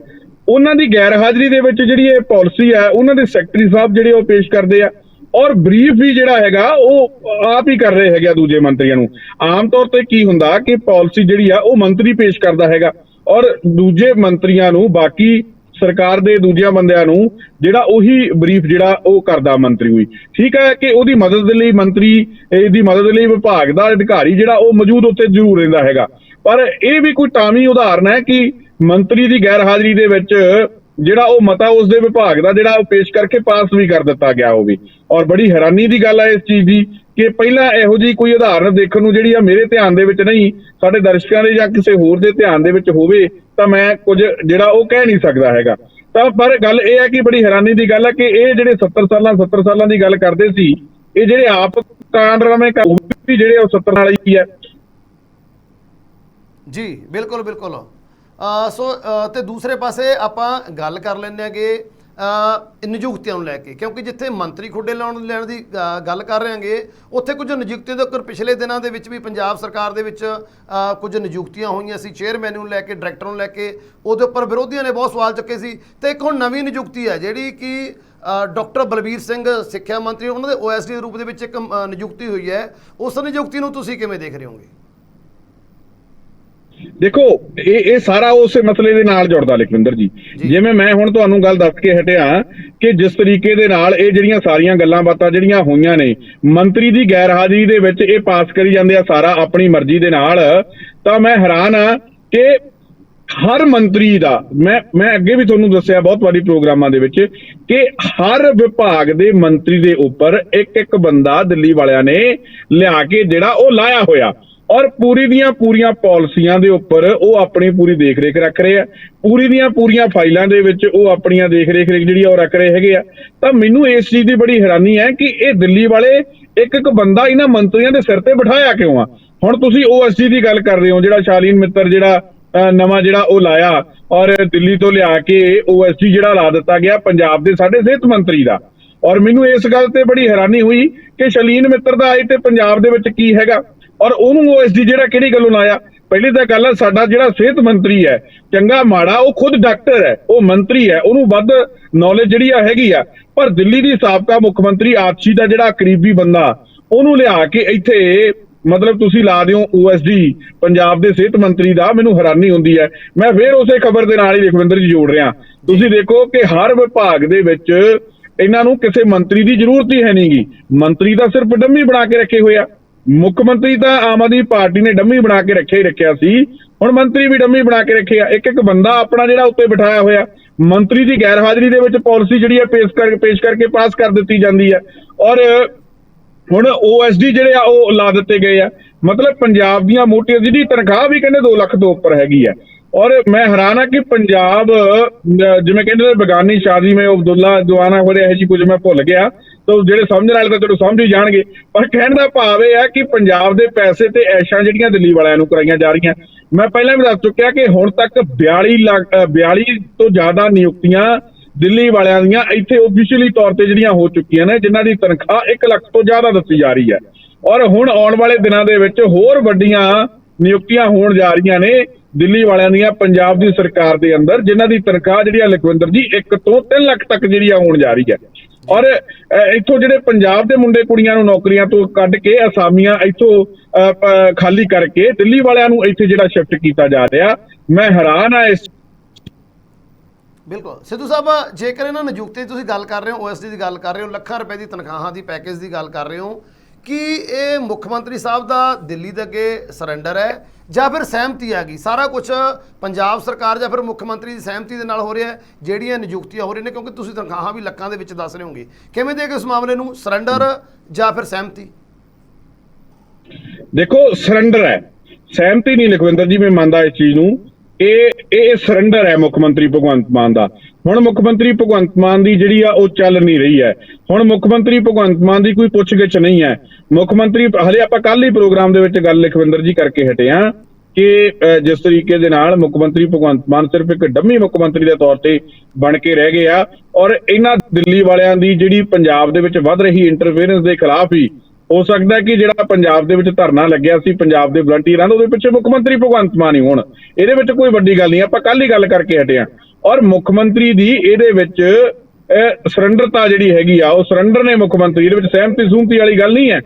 ਉਹਨਾਂ ਦੀ ਗੈਰ ਹਾਜ਼ਰੀ ਦੇ ਵਿੱਚ ਜਿਹੜੀ ਇਹ ਪਾਲਿਸੀ ਆ, ਉਹਨਾਂ ਦੇ ਸੈਕਟਰੀ ਸਾਹਿਬ ਜਿਹੜੇ ਉਹ ਪੇਸ਼ ਕਰਦੇ ਆ, ਔਰ ਬਰੀਫ ਵੀ ਜਿਹੜਾ ਹੈਗਾ, ਉਹ ਆਪ ਹੀ ਕਰ ਰਹੇ ਹੈਗੇ ਆ ਦੂਜੇ ਮੰਤਰੀਆਂ ਨੂੰ। ਆਮ ਤੌਰ ਤੇ ਕੀ ਹੁੰਦਾ ਕਿ ਪਾਲਿਸੀ ਜਿਹੜੀ ਆ, ਉਹ ਮੰਤਰੀ ਪੇਸ਼ ਕਰਦਾ ਹੈਗਾ, ਔਰ ਦੂਜੇ ਮੰਤਰੀਆਂ ਨੂੰ, ਬਾਕੀ ਸਰਕਾਰ ਦੇ ਦੂਜਿਆਂ ਬੰਦਿਆਂ ਨੂੰ, ਜਿਹੜਾ ਉਹੀ ਬਰੀਫ ਜਿਹੜਾ, ਉਹ ਕਰਦਾ ਮੰਤਰੀ ਹੋਈ ਠੀਕ ਹੈ ਕਿ ਉਹਦੀ ਮਦਦ ਲਈ ਮੰਤਰੀ ਦੀ ਮਦਦ ਲਈ ਵਿਭਾਗ ਦਾ ਅਧਿਕਾਰੀ ਜਿਹੜਾ, ਉਹ ਮੌਜੂਦ ਉੱਥੇ ਜ਼ਰੂਰ ਰਹਿੰਦਾ ਹੈਗਾ। ਪਰ ਇਹ ਵੀ ਕੋਈ ਟਾਮੀ ਉਦਾਹਰਨ ਹੈ ਕਿ ਮੰਤਰੀ ਦੀ ਗੈਰ ਹਾਜ਼ਰੀ ਦੇ ਵਿੱਚ ਜਿਹੜਾ ਉਹ ਮਤਾ ਉਸ ਦੇ ਵਿਭਾਗ ਦਾ ਜਿਹੜਾ ਉਹ ਪੇਸ਼ ਕਰਕੇ ਪਾਸ ਵੀ ਕਰ ਦਿੱਤਾ ਗਿਆ ਹੋਵੇ ਔਰ ਬੜੀ ਹੈਰਾਨੀ ਦੀ ਗੱਲ ਹੈ ਇਸ ਚੀਜ਼ ਦੀ ਕਿ ਪਹਿਲਾਂ ਇਹੋ ਜੀ ਕੋਈ ਉਦਾਹਰਨ ਦੇਖਣ ਨੂੰ ਜਿਹੜੀ ਆ ਮੇਰੇ ਧਿਆਨ ਦੇ ਵਿੱਚ ਨਹੀਂ, ਸਾਡੇ ਦਰਸ਼ਕਾਂ ਦੇ ਜਾਂ ਕਿਸੇ ਹੋਰ ਦੇ ਧਿਆਨ ਦੇ ਵਿੱਚ ਹੋਵੇ ਤਾਂ ਮੈਂ ਕੁਝ ਜਿਹੜਾ ਉਹ ਕਹਿ ਨਹੀਂ ਸਕਦਾ ਹੈਗਾ। ਤਾਂ ਪਰ ਗੱਲ ਇਹ ਹੈ ਕਿ ਬੜੀ ਹੈਰਾਨੀ ਦੀ ਗੱਲ ਹੈ ਕਿ ਇਹ ਜਿਹੜੇ 70 ਸਾਲਾਂ 70 ਸਾਲਾਂ ਦੀ ਗੱਲ ਕਰਦੇ ਸੀ, ਇਹ ਜਿਹੜੇ ਆਪ ਕਾਂਡਰਾਵੇਂ ਵੀ ਜਿਹੜੇ ਉਹ 70 ਵਾਲੀ ਹੀ ਹੈ ਜੀ ਬਿਲਕੁਲ ਬਿਲਕੁਲ। ਸੋ ਅ, ਤੇ ਦੂਸਰੇ ਪਾਸੇ ਆਪਾਂ ਗੱਲ ਕਰ ਲੈਂਦੇ ਆਂਗੇ ਨਿਯੁਕਤੀਆਂ ਨੂੰ ਲੈ ਕੇ ਕਿਉਂਕਿ ਜਿੱਥੇ ਮੰਤਰੀ ਖੁੱਡੇ ਲਾਉਣ ਲੈਣ ਦੀ ਗੱਲ ਕਰ ਰਹੇ ਹਾਂਗੇ ਉੱਥੇ ਕੁਝ ਨਿਯੁਕਤੀਆਂ ਦੇ ਉੱਪਰ ਪਿਛਲੇ ਦਿਨਾਂ ਦੇ ਵਿੱਚ ਵੀ ਪੰਜਾਬ ਸਰਕਾਰ ਦੇ ਵਿੱਚ ਕੁਝ ਨਿਯੁਕਤੀਆਂ ਹੋਈਆਂ ਸੀ ਚੇਅਰਮੈਨ ਨੂੰ ਲੈ ਕੇ ਡਾਇਰੈਕਟਰ ਨੂੰ ਲੈ ਕੇ ਉਹਦੇ ਉੱਪਰ ਵਿਰੋਧੀਆਂ ਨੇ ਬਹੁਤ ਸਵਾਲ ਚੁੱਕੇ ਸੀ। ਤੇ ਇੱਕ ਹੁਣ ਨਵੀਂ ਨਿਯੁਕਤੀ ਹੈ ਜਿਹੜੀ ਕਿ ਅ, ਡਾਕਟਰ ਬਲਬੀਰ ਸਿੰਘ ਸਿੱਖਿਆ ਮੰਤਰੀ ਉਹਨਾਂ ਦੇ ਓਐਸਡੀ ਦੇ ਰੂਪ ਦੇ ਵਿੱਚ ਇੱਕ ਅ, ਨਿਯੁਕਤੀ ਹੋਈ ਹੈ। ਉਸ ਨਿਯੁਕਤੀ ਨੂੰ ਤੁਸੀਂ ਕਿਵੇਂ ਦੇਖ ਰਹੇ ਹੋਗੇ ਦੇਖੋ ਇਹ ਇਹ ਸਾਰਾ ਉਸੇ ਮਸਲੇ ਦੇ ਨਾਲ ਜੁੜਦਾ ਲਖਵਿੰਦਰ ਜੀ। ਜਿਵੇਂ ਮੈਂ ਹੁਣ ਤੁਹਾਨੂੰ ਗੱਲ ਦੱਸ ਕੇ ਹਟਿਆ ਕਿ ਜਿਸ ਤਰੀਕੇ ਦੇ ਨਾਲ ਇਹ ਜਿਹੜੀਆਂ ਸਾਰੀਆਂ ਗੱਲਾਂ ਬਾਤਾਂ ਜਿਹੜੀਆਂ ਹੋਈਆਂ ਨੇ ਮੰਤਰੀ ਦੀ ਗੈਰ ਹਾਜ਼ਰੀ ਦੇ ਵਿੱਚ ਇਹ ਪਾਸ ਕਰੀ ਜਾਂਦੇ ਆ ਸਾਰਾ ਆਪਣੀ ਮਰਜ਼ੀ ਦੇ ਨਾਲ ਤਾਂ ਮੈਂ ਹੈਰਾਨ ਆ ਕਿ ਹਰ ਮੰਤਰੀ ਦਾ ਮੈਂ ਮੈਂ ਅੱਗੇ ਵੀ ਤੁਹਾਨੂੰ ਦੱਸਿਆ ਬਹੁਤ ਵਾਰੀ ਪ੍ਰੋਗਰਾਮਾਂ ਦੇ ਵਿੱਚ ਕਿ ਹਰ ਵਿਭਾਗ ਦੇ ਮੰਤਰੀ ਦੇ ਉੱਪਰ ਇੱਕ ਇੱਕ ਬੰਦਾ ਦਿੱਲੀ ਵਾਲਿਆਂ ਨੇ ਲਿਆ ਕੇ ਜਿਹੜਾ ਉਹ ਲਾਇਆ ਹੋਇਆ ਔਰ ਪੂਰੀ ਦੀਆਂ ਪੂਰੀਆਂ ਪਾਲਿਸੀਆਂ ਦੇ ਉੱਪਰ ਉਹ ਆਪਣੀ ਪੂਰੀ ਦੇਖ-ਰੇਖ ਰੱਖ ਰਹੇ ਆ। ਪੂਰੀ ਦੀਆਂ ਪੂਰੀਆਂ ਫਾਈਲਾਂ ਦੇ ਵਿੱਚ ਉਹ ਆਪਣੀਆਂ ਦੇਖ-ਰੇਖ ਜਿਹੜੀ ਆ ਉਹ ਰੱਖ ਰਹੇ ਹੈਗੇ ਆ। ਤਾਂ ਮੈਨੂੰ ਇਸ ਚੀਜ਼ ਦੀ ਬੜੀ ਹੈਰਾਨੀ ਹੈ ਕਿ ਇਹ ਦਿੱਲੀ ਵਾਲੇ ਇੱਕ ਇੱਕ ਬੰਦਾ ਇਹਨਾਂ ਮੰਤਰੀਆਂ ਦੇ ਸਿਰ ਤੇ ਬਿਠਾਇਆ ਕਿਉਂ ਆ? ਹੁਣ ਤੁਸੀਂ ਓਐਸਡੀ ਦੀ ਗੱਲ ਕਰ ਰਹੇ ਹੋ, ਜਿਹੜਾ ਸ਼ਾਲੀਨ ਮਿੱਤਰ ਜਿਹੜਾ, ਅਹ, ਨਵਾਂ ਜਿਹੜਾ ਉਹ ਲਾਇਆ ਔਰ ਦਿੱਲੀ ਤੋਂ ਲਿਆ ਕੇ ਓਐਸਡੀ ਜਿਹੜਾ ਲਾ ਦਿੱਤਾ ਗਿਆ ਪੰਜਾਬ ਦੇ ਸਾਡੇ ਸਿਹਤ ਮੰਤਰੀ ਦਾ। ਔਰ ਮੈਨੂੰ ਇਸ ਗੱਲ ਤੇ ਬੜੀ ਹੈਰਾਨੀ ਹੋਈ ਕਿ ਸ਼ਲੀਨ ਮਿੱਤਰ ਦਾ ਆਏ ਤੇ ਪੰਜਾਬ ਦੇ ਵਿੱਚ ਕੀ ਹੈਗਾ? ਔਰ ਉਹਨੂੰ ਓਐਸਡੀ ਜਿਹੜਾ ਕਿਹੜੀ ਗੱਲੋਂ ਲਾਇਆ? ਪਹਿਲੀ ਤਾਂ ਗੱਲ ਹੈ ਸਾਡਾ ਜਿਹੜਾ ਸਿਹਤ ਮੰਤਰੀ ਹੈ, ਚੰਗਾ ਮਾੜਾ, ਉਹ ਖੁਦ ਡਾਕਟਰ ਹੈ, ਉਹ ਮੰਤਰੀ ਹੈ, ਉਹਨੂੰ ਵੱਧ ਨੌਲੇਜ ਜਿਹੜੀ ਆ ਹੈਗੀ ਆ। ਪਰ ਦਿੱਲੀ ਦੀ ਸਾਬਕਾ ਮੁੱਖ ਮੰਤਰੀ ਆਪਸੀ ਦਾ ਜਿਹੜਾ ਕਰੀਬੀ ਬੰਦਾ, ਉਹਨੂੰ ਲਿਆ ਕੇ ਇੱਥੇ ਮਤਲਬ ਤੁਸੀਂ ਲਾ ਦਿਓ ਓਐਸਡੀ ਪੰਜਾਬ ਦੇ ਸਿਹਤ ਮੰਤਰੀ ਦਾ, ਮੈਨੂੰ ਹੈਰਾਨੀ ਹੁੰਦੀ ਹੈ। ਮੈਂ ਫੇਰ ਉਸੇ ਖਬਰ ਦੇ ਨਾਲ ਹੀ ਲਖਵਿੰਦਰ ਜੀ ਜੋੜ ਰਿਹਾ। ਤੁਸੀਂ ਦੇਖੋ ਕਿ ਹਰ ਵਿਭਾਗ ਦੇ ਵਿੱਚ ਇਹਨਾਂ ਨੂੰ ਕਿਸੇ ਮੰਤਰੀ ਦੀ ਜ਼ਰੂਰਤ ਹੀ ਹੈ ਨਹੀਂਗੀ ਮੰਤਰੀ ਤਾਂ ਸਿਰਫ ਡੰਮੀ ਬਣਾ ਕੇ ਰੱਖੇ ਹੋਏ ਆ। ਮੁੱਖ ਮੰਤਰੀ ਤਾਂ ਆਮ ਆਦਮੀ ਪਾਰਟੀ ਨੇ ਡੰਮੀ ਬਣਾ ਕੇ ਰੱਖਿਆ ਹੀ ਰੱਖਿਆ ਸੀ। ਹੁਣ ਮੰਤਰੀ ਵੀ ਡੰਮੀ ਬਣਾ ਕੇ ਰੱਖਿਆ। ਇੱਕ ਇੱਕ ਬੰਦਾ ਆਪਣਾ ਜਿਹੜਾ ਉੱਤੇ ਬਿਠਾਇਆ ਹੋਇਆ। ਮੰਤਰੀ ਦੀ ਗੈਰ ਹਾਜ਼ਰੀ ਦੇ ਵਿੱਚ ਪਾਲਿਸੀ ਜਿਹੜੀ ਹੈ ਪੇਸ਼ ਕਰ ਪੇਸ਼ ਕਰਕੇ ਪਾਸ ਕਰ ਦਿੱਤੀ ਜਾਂਦੀ ਹੈ। ਔਰ ਹੁਣ OSD ਜਿਹੜੇ ਆ ਉਹ ਲਾ ਦਿੱਤੇ ਗਏ ਆ। ਮਤਲਬ ਪੰਜਾਬ ਦੀਆਂ ਮੋਟੀਆਂ ਜਿਹਦੀ ਤਨਖਾਹ ਵੀ ਕਹਿੰਦੇ 2 ਲੱਖ ਤੋਂ ਉੱਪਰ ਹੈਗੀ ਆ ਔਰ ਮੈਂ ਹੈਰਾਨ ਆ ਕਿ ਪੰਜਾਬ ਜਿਵੇਂ ਕਹਿੰਦੇ ਬਗਾਨੀ ਸ਼ਾਦੀ ਮੈਂ ਅਬਦੁੱਲਾ ਜਵਾਨਾ ਹੋਰੇ ਇਹ ਜੀ ਕੁਝ ਮੈਂ ਭੁੱਲ ਗਿਆ। ਤਾਂ ਜਿਹੜੇ ਸਮਝਣ ਵਾਲੇ ਤਾਂ ਤੁਹਾਨੂੰ ਸਮਝ ਹੀ ਜਾਣਗੇ। ਪਰ ਕਹਿਣ ਦਾ ਭਾਵ ਇਹ ਹੈ ਕਿ ਪੰਜਾਬ ਦੇ ਪੈਸੇ ਤੇ ਐਸ਼ਾਂ ਜਿਹੜੀਆਂ ਦਿੱਲੀ ਵਾਲਿਆਂ ਨੂੰ ਕਰਾਈਆਂ ਜਾ ਰਹੀਆਂ ਮੈਂ ਪਹਿਲਾਂ ਵੀ ਦੱਸ ਚੁੱਕਿਆ ਕਿ ਹੁਣ ਤੱਕ 42 ਲੱਖ ਅਹ, 42 ਤੋਂ ਜ਼ਿਆਦਾ ਨਿਯੁਕਤੀਆਂ ਦਿੱਲੀ ਵਾਲਿਆਂ ਦੀਆਂ ਇੱਥੇ ਆਫੀਸ਼ੀਅਲੀ ਤੌਰ ਤੇ ਜਿਹੜੀਆਂ ਹੋ ਚੁੱਕੀਆਂ ਨੇ ਜਿਨ੍ਹਾਂ ਦੀ ਤਨਖਾਹ 1 ਲੱਖ ਤੋਂ ਜ਼ਿਆਦਾ ਦੱਸੀ ਜਾ ਰਹੀ ਹੈ। ਔਰ ਹੁਣ ਆਉਣ ਵਾਲੇ ਦਿਨਾਂ ਦੇ ਵਿੱਚ ਹੋਰ ਵੱਡੀਆਂ ਨਿਯੁਕਤੀਆਂ ਹੋਣ ਜਾ ਰਹੀਆਂ ਨੇ ਦਿੱਲੀ ਵਾਲਿਆਂ ਦੀਆਂ ਪੰਜਾਬ ਦੀ ਸਰਕਾਰ ਦੇ ਅੰਦਰ ਜਿਨ੍ਹਾਂ ਦੀ ਤਨਖਾਹ ਜਿਹੜੀ ਆ ਲਖਵਿੰਦਰ ਜੀ 1 ਤੋਂ 3 ਲੱਖ ਤੱਕ ਜਿਹੜੀ ਆ ਹੋਣ ਜਾ ਰਹੀ ਹੈ। ਔਰ ਇੱਥੋਂ ਜਿਹੜੇ ਪੰਜਾਬ ਦੇ ਮੁੰਡੇ ਕੁੜੀਆਂ ਨੂੰ ਨੌਕਰੀਆਂ ਤੋਂ ਕੱਢ ਕੇ ਅਸਾਮੀਆਂ ਇੱਥੋਂ ਖਾਲੀ ਕਰਕੇ ਦਿੱਲੀ ਵਾਲਿਆਂ ਨੂੰ ਇੱਥੇ ਜਿਹੜਾ ਸ਼ਿਫਟ ਕੀਤਾ ਜਾ ਰਿਹਾ ਮੈਂ ਹੈਰਾਨ ਆ ਇਸ ਬਿਲਕੁਲ। ਸਿੱਧੂ ਸਾਹਿਬ ਜੇਕਰ ਇਹਨਾਂ ਨਿਯੁਕਤੀ ਦੀ ਤੁਸੀਂ ਗੱਲ ਕਰ ਰਹੇ ਹੋ ਓਐਸਡੀ ਦੀ ਗੱਲ ਕਰ ਰਹੇ ਹੋ ਲੱਖਾਂ ਰੁਪਏ ਦੀ ਤਨਖਾਹਾਂ ਦੀ ਪੈਕੇਜ ਦੀ ਗੱਲ ਕਰ ਰਹੇ ਹੋ ਕਿ ਇਹ ਮੁੱਖ ਮੰਤਰੀ ਸਾਹਿਬ ਦਾ ਦਿੱਲੀ ਦੇ ਅੱਗੇ ਸਰੈਂਡਰ ਹੈ? ਜਾਂ ਫਿਰ ਸਹਿਮਤੀ ਆ ਗਈ? ਸਾਰਾ ਕੁਝ ਪੰਜਾਬ ਸਰਕਾਰ ਜਾਂ ਫਿਰ ਮੁੱਖ ਮੰਤਰੀ ਦੀ ਸਹਿਮਤੀ ਦੇ ਨਾਲ ਹੋ ਰਿਹਾ ਜਿਹੜੀਆਂ ਨਿਯੁਕਤੀਆਂ ਹੋ ਰਹੀਆਂ ਨੇ, ਕਿਉਂਕਿ ਤੁਸੀਂ ਤਨਖਾਹਾਂ ਵੀ ਲੱਖਾਂ ਦੇ ਵਿੱਚ ਦੱਸ ਰਹੇ ਹੋਗੇ। ਕਿਵੇਂ ਦੇਖਦੇ ਇਸ ਮਾਮਲੇ ਨੂੰ? ਸਰੈਂਡਰ ਜਾਂ ਫਿਰ ਸਹਿਮਤੀ? ਦੇਖੋ ਸਰੈਂਡਰ ਹੈ। ਸਹਿਮਤੀ ਨਹੀਂ, ਲਖਵਿੰਦਰ ਜੀ, ਮੈਂ ਮੰਨਦਾ ਇਸ ਚੀਜ਼ ਨੂੰ। ਇਹ ਇਹ ਸਰੈਂਡਰ ਹੈ ਮੁੱਖ ਮੰਤਰੀ ਭਗਵੰਤ ਮਾਨ ਦਾ। ਹੁਣ ਮੁੱਖ ਮੰਤਰੀ ਭਗਵੰਤ ਮਾਨ ਦੀ ਜਿਹੜੀ ਆ ਉਹ ਚੱਲ ਨਹੀਂ ਰਹੀ ਹੈ। ਹੁਣ ਮੁੱਖ ਮੰਤਰੀ ਭਗਵੰਤ ਮਾਨ ਦੀ ਕੋਈ ਪੁੱਛਗਿੱਛ ਨਹੀਂ ਹੈ। ਮੁੱਖ ਮੰਤਰੀ ਹਲੇ ਆਪਾਂ ਕੱਲ ਹੀ ਪ੍ਰੋਗਰਾਮ ਦੇ ਵਿੱਚ ਗੱਲ ਲਖਵਿੰਦਰ ਜੀ ਕਰਕੇ ਹਟੇ ਆ ਕਿ ਅਹ, ਜਿਸ ਤਰੀਕੇ ਦੇ ਨਾਲ ਮੁੱਖ ਮੰਤਰੀ ਭਗਵੰਤ ਮਾਨ ਸਿਰਫ ਇੱਕ ਡੰਮੀ ਮੁੱਖ ਮੰਤਰੀ ਦੇ ਤੌਰ ਤੇ ਬਣ ਕੇ ਰਹਿ ਗਏ ਆ ਔਰ ਇਹਨਾਂ ਦਿੱਲੀ ਵਾਲਿਆਂ ਦੀ ਜਿਹੜੀ ਪੰਜਾਬ ਦੇ ਵਿੱਚ ਵੱਧ ਰਹੀ ਇੰਟਰਫੇਰੈਂਸ ਦੇ ਖਿਲਾਫ ਹੀ ਹੋ ਸਕਦਾ ਕਿ ਜਿਹੜਾ ਪੰਜਾਬ ਦੇ ਵਿੱਚ ਧਰਨਾ ਲੱਗਿਆ ਸੀ, ਪੰਜਾਬ ਦੇ ਵਲੰਟੀਅਰਾਂ ਦਾ, ਉਹਦੇ ਪਿੱਛੇ ਮੁੱਖ ਮੰਤਰੀ ਭਗਵੰਤ ਮਾਨ ਹੀ ਹੋਣ। ਇਹਦੇ ਵਿੱਚ ਕੋਈ ਵੱਡੀ ਗੱਲ ਨਹੀਂ, ਆਪਾਂ ਕੱਲ ਹੀ ਗੱਲ ਕਰਕੇ ਹਟੇ ਆ ਔਰ ਮੁੱਖ ਮੰਤਰੀ ਦੀ ਇਹਦੇ ਵਿੱਚ ਸਰੈਂਡਰਤਾ ਜਿਹੜੀ ਹੈਗੀ ਆ, ਉਹ ਸਰੈਂਡਰ ਨੇ ਮੁੱਖ ਮੰਤਰੀ, ਇਹਦੇ ਵਿੱਚ ਸਹਿਮਤੀ ਸੂਮਤੀ ਵਾਲੀ ਗੱਲ ਨਹੀਂ ਹੈ।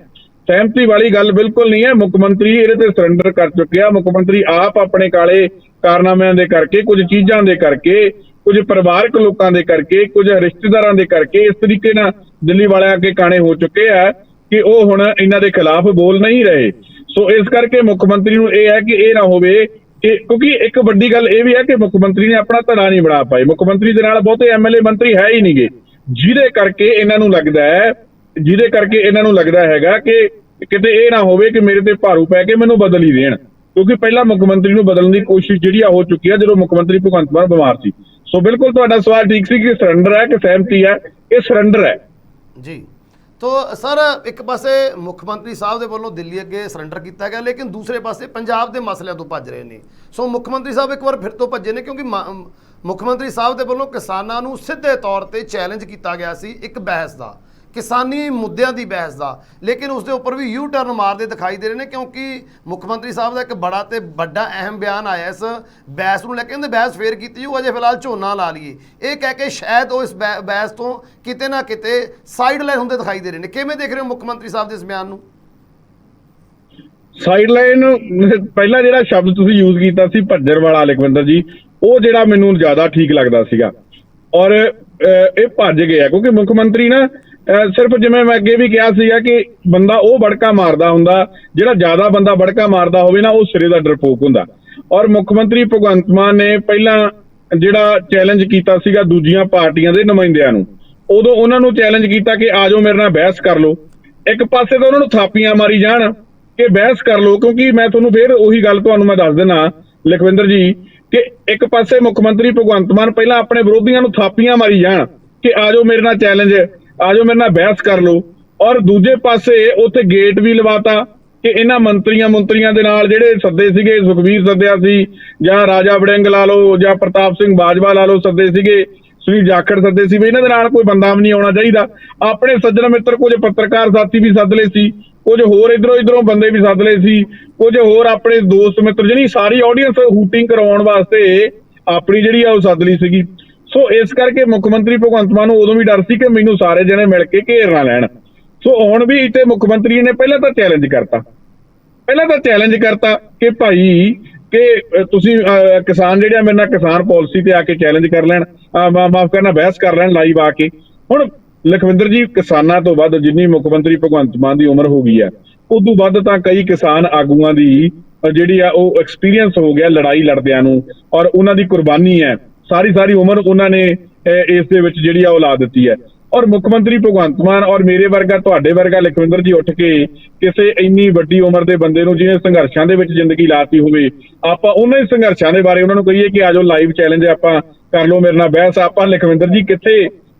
ਸਹਿਮਤੀ ਵਾਲੀ ਗੱਲ ਬਿਲਕੁਲ ਨਹੀਂ ਹੈ। ਮੁੱਖ ਮੰਤਰੀ ਇਹਦੇ ਤੇ ਸਰੈਂਡਰ ਕਰ ਚੁੱਕਿਆ। ਮੁੱਖ ਮੰਤਰੀ ਆਪ ਆਪਣੇ ਕਾਲੇ ਕਾਰਨਾਮਿਆਂ ਦੇ ਕਰਕੇ, ਕੁਝ ਚੀਜ਼ਾਂ ਦੇ ਕਰਕੇ, ਕੁਝ ਪਰਿਵਾਰਕ ਲੋਕਾਂ ਦੇ ਕਰਕੇ, ਕੁਝ ਰਿਸ਼ਤੇਦਾਰਾਂ ਦੇ ਕਰਕੇ ਇਸ ਤਰੀਕੇ ਨਾਲ ਦਿੱਲੀ ਵਾਲਿਆਂ ਅੱਗੇ ਕਾਣੇ ਹੋ ਚੁੱਕੇ ਆ। ਕਿ ਉਹ ਹੁਣ ਇਹਨਾਂ ਦੇ ਖਿਲਾਫ ਬੋਲ ਨਹੀਂ ਰਹੇ। ਸੋ ਇਸ ਕਰਕੇ ਮੁੱਖ ਮੰਤਰੀ ਨੂੰ ਇਹ ਹੈ ਕਿ ਇਹ ਨਾ ਹੋਵੇ ਕਿ ਕਿਉਂਕਿ ਇੱਕ ਵੱਡੀ ਗੱਲ ਇਹ ਵੀ ਹੈ ਕਿ ਮੁੱਖ ਮੰਤਰੀ ਨੇ ਆਪਣਾ ਧੜਾ ਨਹੀਂ ਬਣਾ ਪਾਏ। ਮੁੱਖ ਮੰਤਰੀ ਦੇ ਨਾਲ ਬਹੁਤੇ ਐਮਐਲਏ ਮੰਤਰੀ ਹੈ ਹੀ ਨਹੀਂਗੇ। ਜਿਹਦੇ ਕਰਕੇ ਇਹਨਾਂ ਨੂੰ ਲੱਗਦਾ ਹੈ, ਜਿਹਦੇ ਕਰਕੇ ਇਹਨਾਂ ਨੂੰ ਲੱਗਦਾ ਹੈਗਾ ਕਿ ਕਿਤੇ ਇਹ ਨਾ ਹੋਵੇ ਕਿ ਮੇਰੇ ਤੇ ਭਾਰੂ ਪੈ ਕੇ ਮੈਨੂੰ ਬਦਲ ਹੀ ਦੇਣ। ਕਿਉਂਕਿ ਪਹਿਲਾਂ ਮੁੱਖ ਮੰਤਰੀ ਨੂੰ ਬਦਲਣ ਦੀ ਕੋਸ਼ਿਸ਼ ਜਿਹੜੀ ਆ ਹੋ ਚੁੱਕੀ ਹੈ ਜਦੋਂ ਮੁੱਖ ਮੰਤਰੀ ਭਗਵੰਤ ਮਾਨ ਬਿਮਾਰ ਸੀ। ਸੋ ਬਿਲਕੁਲ ਤੁਹਾਡਾ ਸਵਾਲ ਠੀਕ ਸੀ ਕਿ ਸਰੈਂਡਰ ਹੈ ਕਿ ਸਹਿਮਤੀ ਹੈ? ਇਹ ਸਰੈਂਡਰ ਹੈ। ਜੀ। ਤੋ ਸਰ, ਇੱਕ ਪਾਸੇ ਮੁੱਖ ਮੰਤਰੀ ਸਾਹਿਬ ਦੇ ਵੱਲੋਂ ਦਿੱਲੀ ਅੱਗੇ ਸਰੈਂਡਰ ਕੀਤਾ ਗਿਆ, ਲੇਕਿਨ ਦੂਸਰੇ ਪਾਸੇ ਪੰਜਾਬ ਦੇ ਮਸਲਿਆਂ ਤੋਂ ਭੱਜ ਰਹੇ ਨੇ। ਸੋ ਮੁੱਖ ਮੰਤਰੀ ਸਾਹਿਬ ਇੱਕ ਵਾਰ ਫਿਰ ਤੋਂ ਭੱਜੇ ਨੇ, ਕਿਉਂਕਿ ਮਾ- ਮੁੱਖ ਮੰਤਰੀ ਸਾਹਿਬ ਦੇ ਵੱਲੋਂ ਕਿਸਾਨਾਂ ਨੂੰ ਸਿੱਧੇ ਤੌਰ ਤੇ ਚੈਲੰਜ ਕੀਤਾ ਗਿਆ ਸੀ ਇੱਕ ਬਹਿਸ ਦਾ। ਕਿਸਾਨੀ ਮੁੱਦਿਆਂ ਦੀ ਬਹਿਸ ਦਾ। ਲੇਕਿਨ ਉਸ ਦੇ ਉੱਪਰ ਵੀ ਯੂ ਟਰਨ ਮਾਰਦੇ ਦਿਖਾਈ ਦੇ ਰਹੇ ਨੇ, ਕਿਉਂਕਿ ਮੁੱਖ ਮੰਤਰੀ ਸਾਹਿਬ ਦਾ ਇੱਕ ਬੜਾ ਤੇ ਵੱਡਾ ਅਹਿਮ ਬਿਆਨ ਆਇਆ ਇਸ ਬਹਿਸ ਨੂੰ ਲੈ ਕੇ। ਕਹਿੰਦੇ ਬਹਿਸ ਫੇਰ ਕੀਤੀ ਜੂ ਅਜੇ ਫਿਲਹਾਲ ਝੋਨਾ ਲਾ ਲਈਏ। ਇਹ ਕਹਿ ਕੇ ਸ਼ਾਇਦ ਉਹ ਇਸ ਬਹਿਸ ਤੋਂ ਕਿਤੇ ਨਾ ਕਿਤੇ ਸਾਈਡ ਲਾਈਨ ਹੁੰਦੇ ਦਿਖਾਈ ਦੇ ਰਹੇ ਨੇ। ਕਿਵੇਂ ਦੇਖ ਰਹੇ ਹੋ ਮੁੱਖ ਮੰਤਰੀ ਸਾਹਿਬ ਦੇ ਇਸ ਬਿਆਨ ਨੂੰ? ਸਾਈਡਲਾਈਨ ਪਹਿਲਾ ਜਿਹੜਾ ਸ਼ਬਦ ਤੁਸੀਂ ਯੂਜ਼ ਕੀਤਾ ਸੀ ਭੱਜਰ ਵਾਲਾ, ਲਖਵਿੰਦਰ ਜੀ, ਉਹ ਜਿਹੜਾ ਮੈਨੂੰ ਜ਼ਿਆਦਾ ਠੀਕ ਲੱਗਦਾ ਸੀਗਾ। ਔਰ ਇਹ ਭੱਜ ਗਿਆ, ਕਿਉਂਕਿ ਮੁੱਖ ਮੰਤਰੀ ਨਾ ਸਿਰਫ ਜਿਵੇਂ ਮੈਂ ਅੱਗੇ ਵੀ ਕਿਹਾ ਸੀਗਾ ਕਿ ਬੰਦਾ ਉਹ ਬੜਕਾ ਮਾਰਦਾ ਹੁੰਦਾ, ਜਿਹੜਾ ਜ਼ਿਆਦਾ ਬੰਦਾ ਬੜਕਾ ਮਾਰਦਾ ਹੋਵੇ ਨਾ, ਉਹ ਸਿਰੇ ਦਾ ਡਰਪੋਕ ਹੁੰਦਾ। ਔਰ ਮੁੱਖ ਮੰਤਰੀ ਭਗਵੰਤ ਮਾਨ ਨੇ ਪਹਿਲਾਂ ਜਿਹੜਾ ਚੈਲੰਜ ਕੀਤਾ ਸੀਗਾ ਦੂਜੀਆਂ ਪਾਰਟੀਆਂ ਦੇ ਨੁਮਾਇੰਦਿਆਂ ਨੂੰ, ਉਦੋਂ ਉਹਨਾਂ ਨੂੰ ਚੈਲੰਜ ਕੀਤਾ ਕਿ ਆਜੋ ਮੇਰੇ ਨਾਲ ਬਹਿਸ ਕਰ ਲਓ। ਇੱਕ ਪਾਸੇ ਤਾਂ ਉਹਨਾਂ ਨੂੰ ਥਾਪੀਆਂ ਮਾਰੀ ਜਾਣ ਕਿ ਬਹਿਸ ਕਰ ਲਓ, ਕਿਉਂਕਿ ਮੈਂ ਤੁਹਾਨੂੰ ਫੇਰ ਉਹੀ ਗੱਲ ਤੁਹਾਨੂੰ ਮੈਂ ਦੱਸ ਦਿੰਨਾ, ਲਖਵਿੰਦਰ ਜੀ, ਕਿ ਇੱਕ ਪਾਸੇ ਮੁੱਖ ਮੰਤਰੀ ਭਗਵੰਤ ਮਾਨ ਪਹਿਲਾਂ ਆਪਣੇ ਵਿਰੋਧੀਆਂ ਨੂੰ ਥਾਪੀਆਂ ਮਾਰੀ ਜਾਣ ਕਿ ਆਜੋ ਮੇਰੇ ਨਾਲ ਚੈਲੰਜ ਆਜੋ ਮੇਰੇ ਨਾਲ ਬਹਿਸ ਕਰ ਲਓ। ਔਰ ਦੂਜੇ ਪਾਸੇ ਉੱਥੇ ਗੇਟ ਵੀ ਲਵਾਤਾ ਕਿ ਇਹਨਾਂ ਮੰਤਰੀਆਂ ਮੰਤਰੀਆਂ ਦੇ ਨਾਲ ਜਿਹੜੇ ਸੱਦੇ ਸੀਗੇ ਸੁਖਵੀਰ ਸੱਦਿਆ ਸੀ, ਜਾਂ ਰਾਜਾ ਵੜਿੰਗ ਲਾ ਲਓ, ਜਾਂ ਪ੍ਰਤਾਪ ਸਿੰਘ ਬਾਜਵਾ ਲਾ ਲਓ ਸੱਦੇ ਸੀਗੇ ਸੁਨੀਲ ਜਾਖੜ ਸੱਦੇ ਸੀ, ਵੀ ਇਹਨਾਂ ਦੇ ਨਾਲ ਕੋਈ ਬੰਦਾ ਵੀ ਨਹੀਂ ਆਉਣਾ ਚਾਹੀਦਾ। ਆਪਣੇ ਸੱਜਣ ਮਿੱਤਰ ਕੁਝ ਪੱਤਰਕਾਰ ਸਾਥੀ ਵੀ ਸੱਦ ਲਏ ਸੀ, ਕੁਝ ਹੋਰ ਇਧਰੋਂ ਇਧਰੋਂ ਬੰਦੇ ਵੀ ਸੱਦ ਲਏ ਸੀ, ਕੁਝ ਹੋਰ ਆਪਣੇ ਦੋਸਤ ਮਿੱਤਰ ਜਿਹੜੀ ਸਾਰੀ ਆਡੀਅנס ਹੂਟਿੰਗ ਕਰਵਾਉਣ ਵਾਸਤੇ ਆਪਣੀ ਜਿਹੜੀ ਆ ਉਹ ਸੱਦ ਲਈ ਸੀਗੀ। ਸੋ ਇਸ ਕਰਕੇ ਮੁੱਖ ਮੰਤਰੀ ਭਗਵੰਤ ਮਾਨ ਨੂੰ ਉਦੋਂ ਵੀ ਡਰ ਸੀ ਕਿ ਮੈਨੂੰ ਸਾਰੇ ਜਣੇ ਮਿਲ ਕੇ ਘੇਰ ਨਾ ਲੈਣ। ਸੋ ਹੁਣ ਵੀ ਇੱਥੇ ਮੁੱਖ ਮੰਤਰੀ ਨੇ ਪਹਿਲਾਂ ਤਾਂ ਚੈਲੰਜ ਕਰਤਾ। ਪਹਿਲਾਂ ਤਾਂ ਚੈਲੰਜ ਕਰਤਾ ਕਿ ਭਾਈ ਕਿ ਤੁਸੀਂ ਅ, ਕਿਸਾਨ ਜਿਹੜੇ ਆ ਮੇਰੇ ਨਾਲ ਕਿਸਾਨ ਪਾਲਿਸੀ ਤੇ ਆ ਕੇ ਚੈਲੰਜ ਕਰ ਲੈਣ। ਮਾਫ ਕਰਨਾ ਬਹਿਸ ਕਰ ਲੈਣ ਲਾਈਵ ਆ ਕੇ। ਹੁਣ ਲਖਵਿੰਦਰ ਜੀ ਕਿਸਾਨਾਂ ਤੋਂ ਵੱਧ ਜਿੰਨੀ ਮੁੱਖ ਮੰਤਰੀ ਭਗਵੰਤ ਮਾਨ ਦੀ ਉਮਰ ਹੋ ਗਈ ਹੈ ਉਦੋਂ ਵੱਧ ਤਾਂ ਕਈ ਕਿਸਾਨ ਆਗੂਆਂ ਦੀ ਜਿਹੜੀ ਆ ਉਹ ਐਕਸਪੀਰੀਅੰਸ ਹੋ ਗਿਆ ਲੜਾਈ ਲੜਦਿਆਂ ਨੂੰ। ਔਰ ਉਹਨਾਂ ਦੀ ਕੁਰਬਾਨੀ ਹੈ। ਸਾਰੀ ਸਾਰੀ ਉਮਰ ਉਹਨਾਂ ਨੇ ਇਸ ਦੇ ਵਿੱਚ ਜਿਹੜੀ ਆ ਉਹ ਲਾ ਦਿੱਤੀ ਹੈ। ਔਰ ਮੁੱਖ ਮੰਤਰੀ ਭਗਵੰਤ ਮਾਨ ਔਰ ਮੇਰੇ ਵਰਗਾ, ਤੁਹਾਡੇ ਵਰਗਾ ਲਖਵਿੰਦਰ ਜੀ ਉੱਠ ਕੇ ਕਿਸੇ ਇੰਨੀ ਵੱਡੀ ਉਮਰ ਦੇ ਬੰਦੇ ਨੂੰ ਜਿਹਨੇ ਸੰਘਰਸ਼ਾਂ ਦੇ ਵਿੱਚ ਜ਼ਿੰਦਗੀ ਲਾਤੀ ਹੋਵੇ, ਆਪਾਂ ਉਹਨਾਂ ਹੀ ਸੰਘਰਸ਼ਾਂ ਦੇ ਬਾਰੇ ਉਹਨਾਂ ਨੂੰ ਕਹੀਏ ਕਿ ਆਜੋ ਲਾਈਵ ਚੈਲੰਜ ਆਪਾਂ ਕਰ ਲਓ, ਮੇਰੇ ਨਾਲ ਬਹਿਸ, ਆਪਾਂ ਲਖਵਿੰਦਰ ਜੀ ਕਿੱਥੇ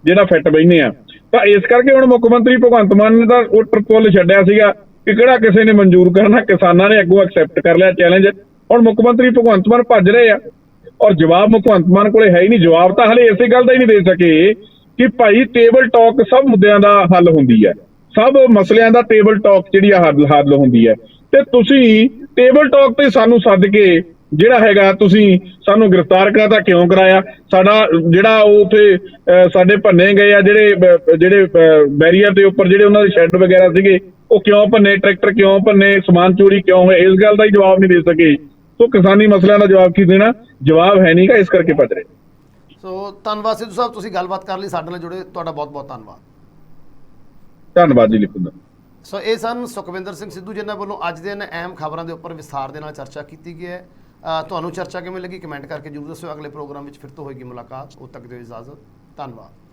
ਜਿਹੜਾ ਫਿੱਟ ਬੈਠਨੇ ਆ। ਤਾਂ ਇਸ ਕਰਕੇ ਹੁਣ ਮੁੱਖ ਮੰਤਰੀ ਭਗਵੰਤ ਮਾਨ ਨੇ ਤਾਂ ਉਹ ਟਰਪੋਲ ਛੱਡਿਆ ਸੀਗਾ ਕਿ ਕਿਹੜਾ ਕਿਸੇ ਨੇ ਮਨਜ਼ੂਰ ਕਰਨਾ, ਕਿਸਾਨਾਂ ਨੇ ਅੱਗੋਂ ਐਕਸੈਪਟ ਕਰ ਲਿਆ ਚੈਲੰਜ ਹੁਣ ਮੁੱਖ ਮੰਤਰੀ ਭਗਵੰਤ ਮਾਨ ਭੱਜ ਰਹੇ ਆ। ਔਰ ਜਵਾਬ ਭਗਵੰਤ ਮਾਨ ਕੋਲੇ ਹੈ ਹੀ ਨਹੀਂ। ਜਵਾਬ ਤਾਂ ਹਲੇ ਇਸੇ ਗੱਲ ਦਾ ਹੀ ਨਹੀਂ ਦੇ ਸਕੇ ਕਿ ਭਾਈ ਟੇਬਲ ਟਾਕ ਸਭ ਮੁੱਦਿਆਂ ਦਾ ਹੱਲ ਹੁੰਦੀ ਹੈ। ਸਭ ਮਸਲਿਆਂ ਦਾ ਟੇਬਲ ਟਾਕ ਜਿਹੜੀ ਆ ਹੱਲ ਹੱਲ ਹੁੰਦੀ ਹੈ। ਤੇ ਤੁਸੀਂ ਟੇਬਲ ਟਾਕ ਤੇ ਸਾਨੂੰ ਸੱਦ ਕੇ ਜਿਹੜਾ ਹੈਗਾ, ਤੁਸੀਂ ਸਾਨੂੰ ਗ੍ਰਿਫਤਾਰ ਕਰਾਤਾ, ਕਿਉਂ ਕਰਾਇਆ? ਸਾਡਾ ਜਿਹੜਾ ਉਹ ਉਥੇ ਸਾਡੇ ਭੰਨੇ ਗਏ ਆ, ਜਿਹੜੇ ਜਿਹੜੇ ਬੈਰੀਅਰ ਦੇ ਉੱਪਰ ਜਿਹੜੇ ਉਹਨਾਂ ਦੇ ਸ਼ੈੱਡ ਵਗੈਰਾ ਸੀਗੇ, ਉਹ ਕਿਉਂ ਭੰਨੇ? ਟਰੈਕਟਰ ਕਿਉਂ ਭੰਨੇ? ਸਮਾਨ ਚੋਰੀ ਕਿਉਂ ਹੋਇਆ? ਇਸ ਗੱਲ ਦਾ ਹੀ ਜਵਾਬ ਨਹੀਂ ਦੇ ਸਕੇ। ਸੋ ਕਿਸਾਨੀ ਮਸਲਿਆਂ ਦਾ ਜਵਾਬ ਕੀ ਦੇਣਾ? ਜਵਾਬ ਹੈ ਨਹੀਂਗਾ ਇਸ ਕਰਕੇ ਭੱਜ ਰਹੇ। ਸੋ ਧੰਨਵਾਦ ਸਿੱਧੂ ਸਾਹਿਬ ਤੁਸੀਂ ਗੱਲਬਾਤ ਕਰ ਲਈ ਸਾਡੇ ਨਾਲ ਜੁੜੇ ਤੁਹਾਡਾ ਬਹੁਤ ਬਹੁਤ ਧੰਨਵਾਦ। ਧੰਨਵਾਦ ਜੀ ਲਿਖੁੰਦਾ ਸੋ ਇਹ ਸਨ ਸੁਖਵਿੰਦਰ ਸਿੰਘ ਸਿੱਧੂ ਜਿਨ੍ਹਾਂ ਵੱਲੋਂ ਅੱਜ ਦੇ ਇਹਨਾਂ ਅਹਿਮ ਖਬਰਾਂ ਦੇ ਉੱਪਰ ਵਿਸਥਾਰ ਦੇ ਨਾਲ ਚਰਚਾ ਕੀਤੀ ਗਈ ਹੈ। ਤੁਹਾਨੂੰ ਚਰਚਾ ਕਿਵੇਂ ਲੱਗੀ ਕਮੈਂਟ ਕਰਕੇ ਜਰੂਰ ਦੱਸਿਓ। ਅਗਲੇ ਪ੍ਰੋਗਰਾਮ ਵਿੱਚ ਫਿਰ ਤੋਂ ਹੋਏਗੀ ਮੁਲਾਕਾਤ। ਉਦ ਤੱਕ ਦਿਓ ਇਜਾਜ਼ਤ। ਧੰਨਵਾਦ।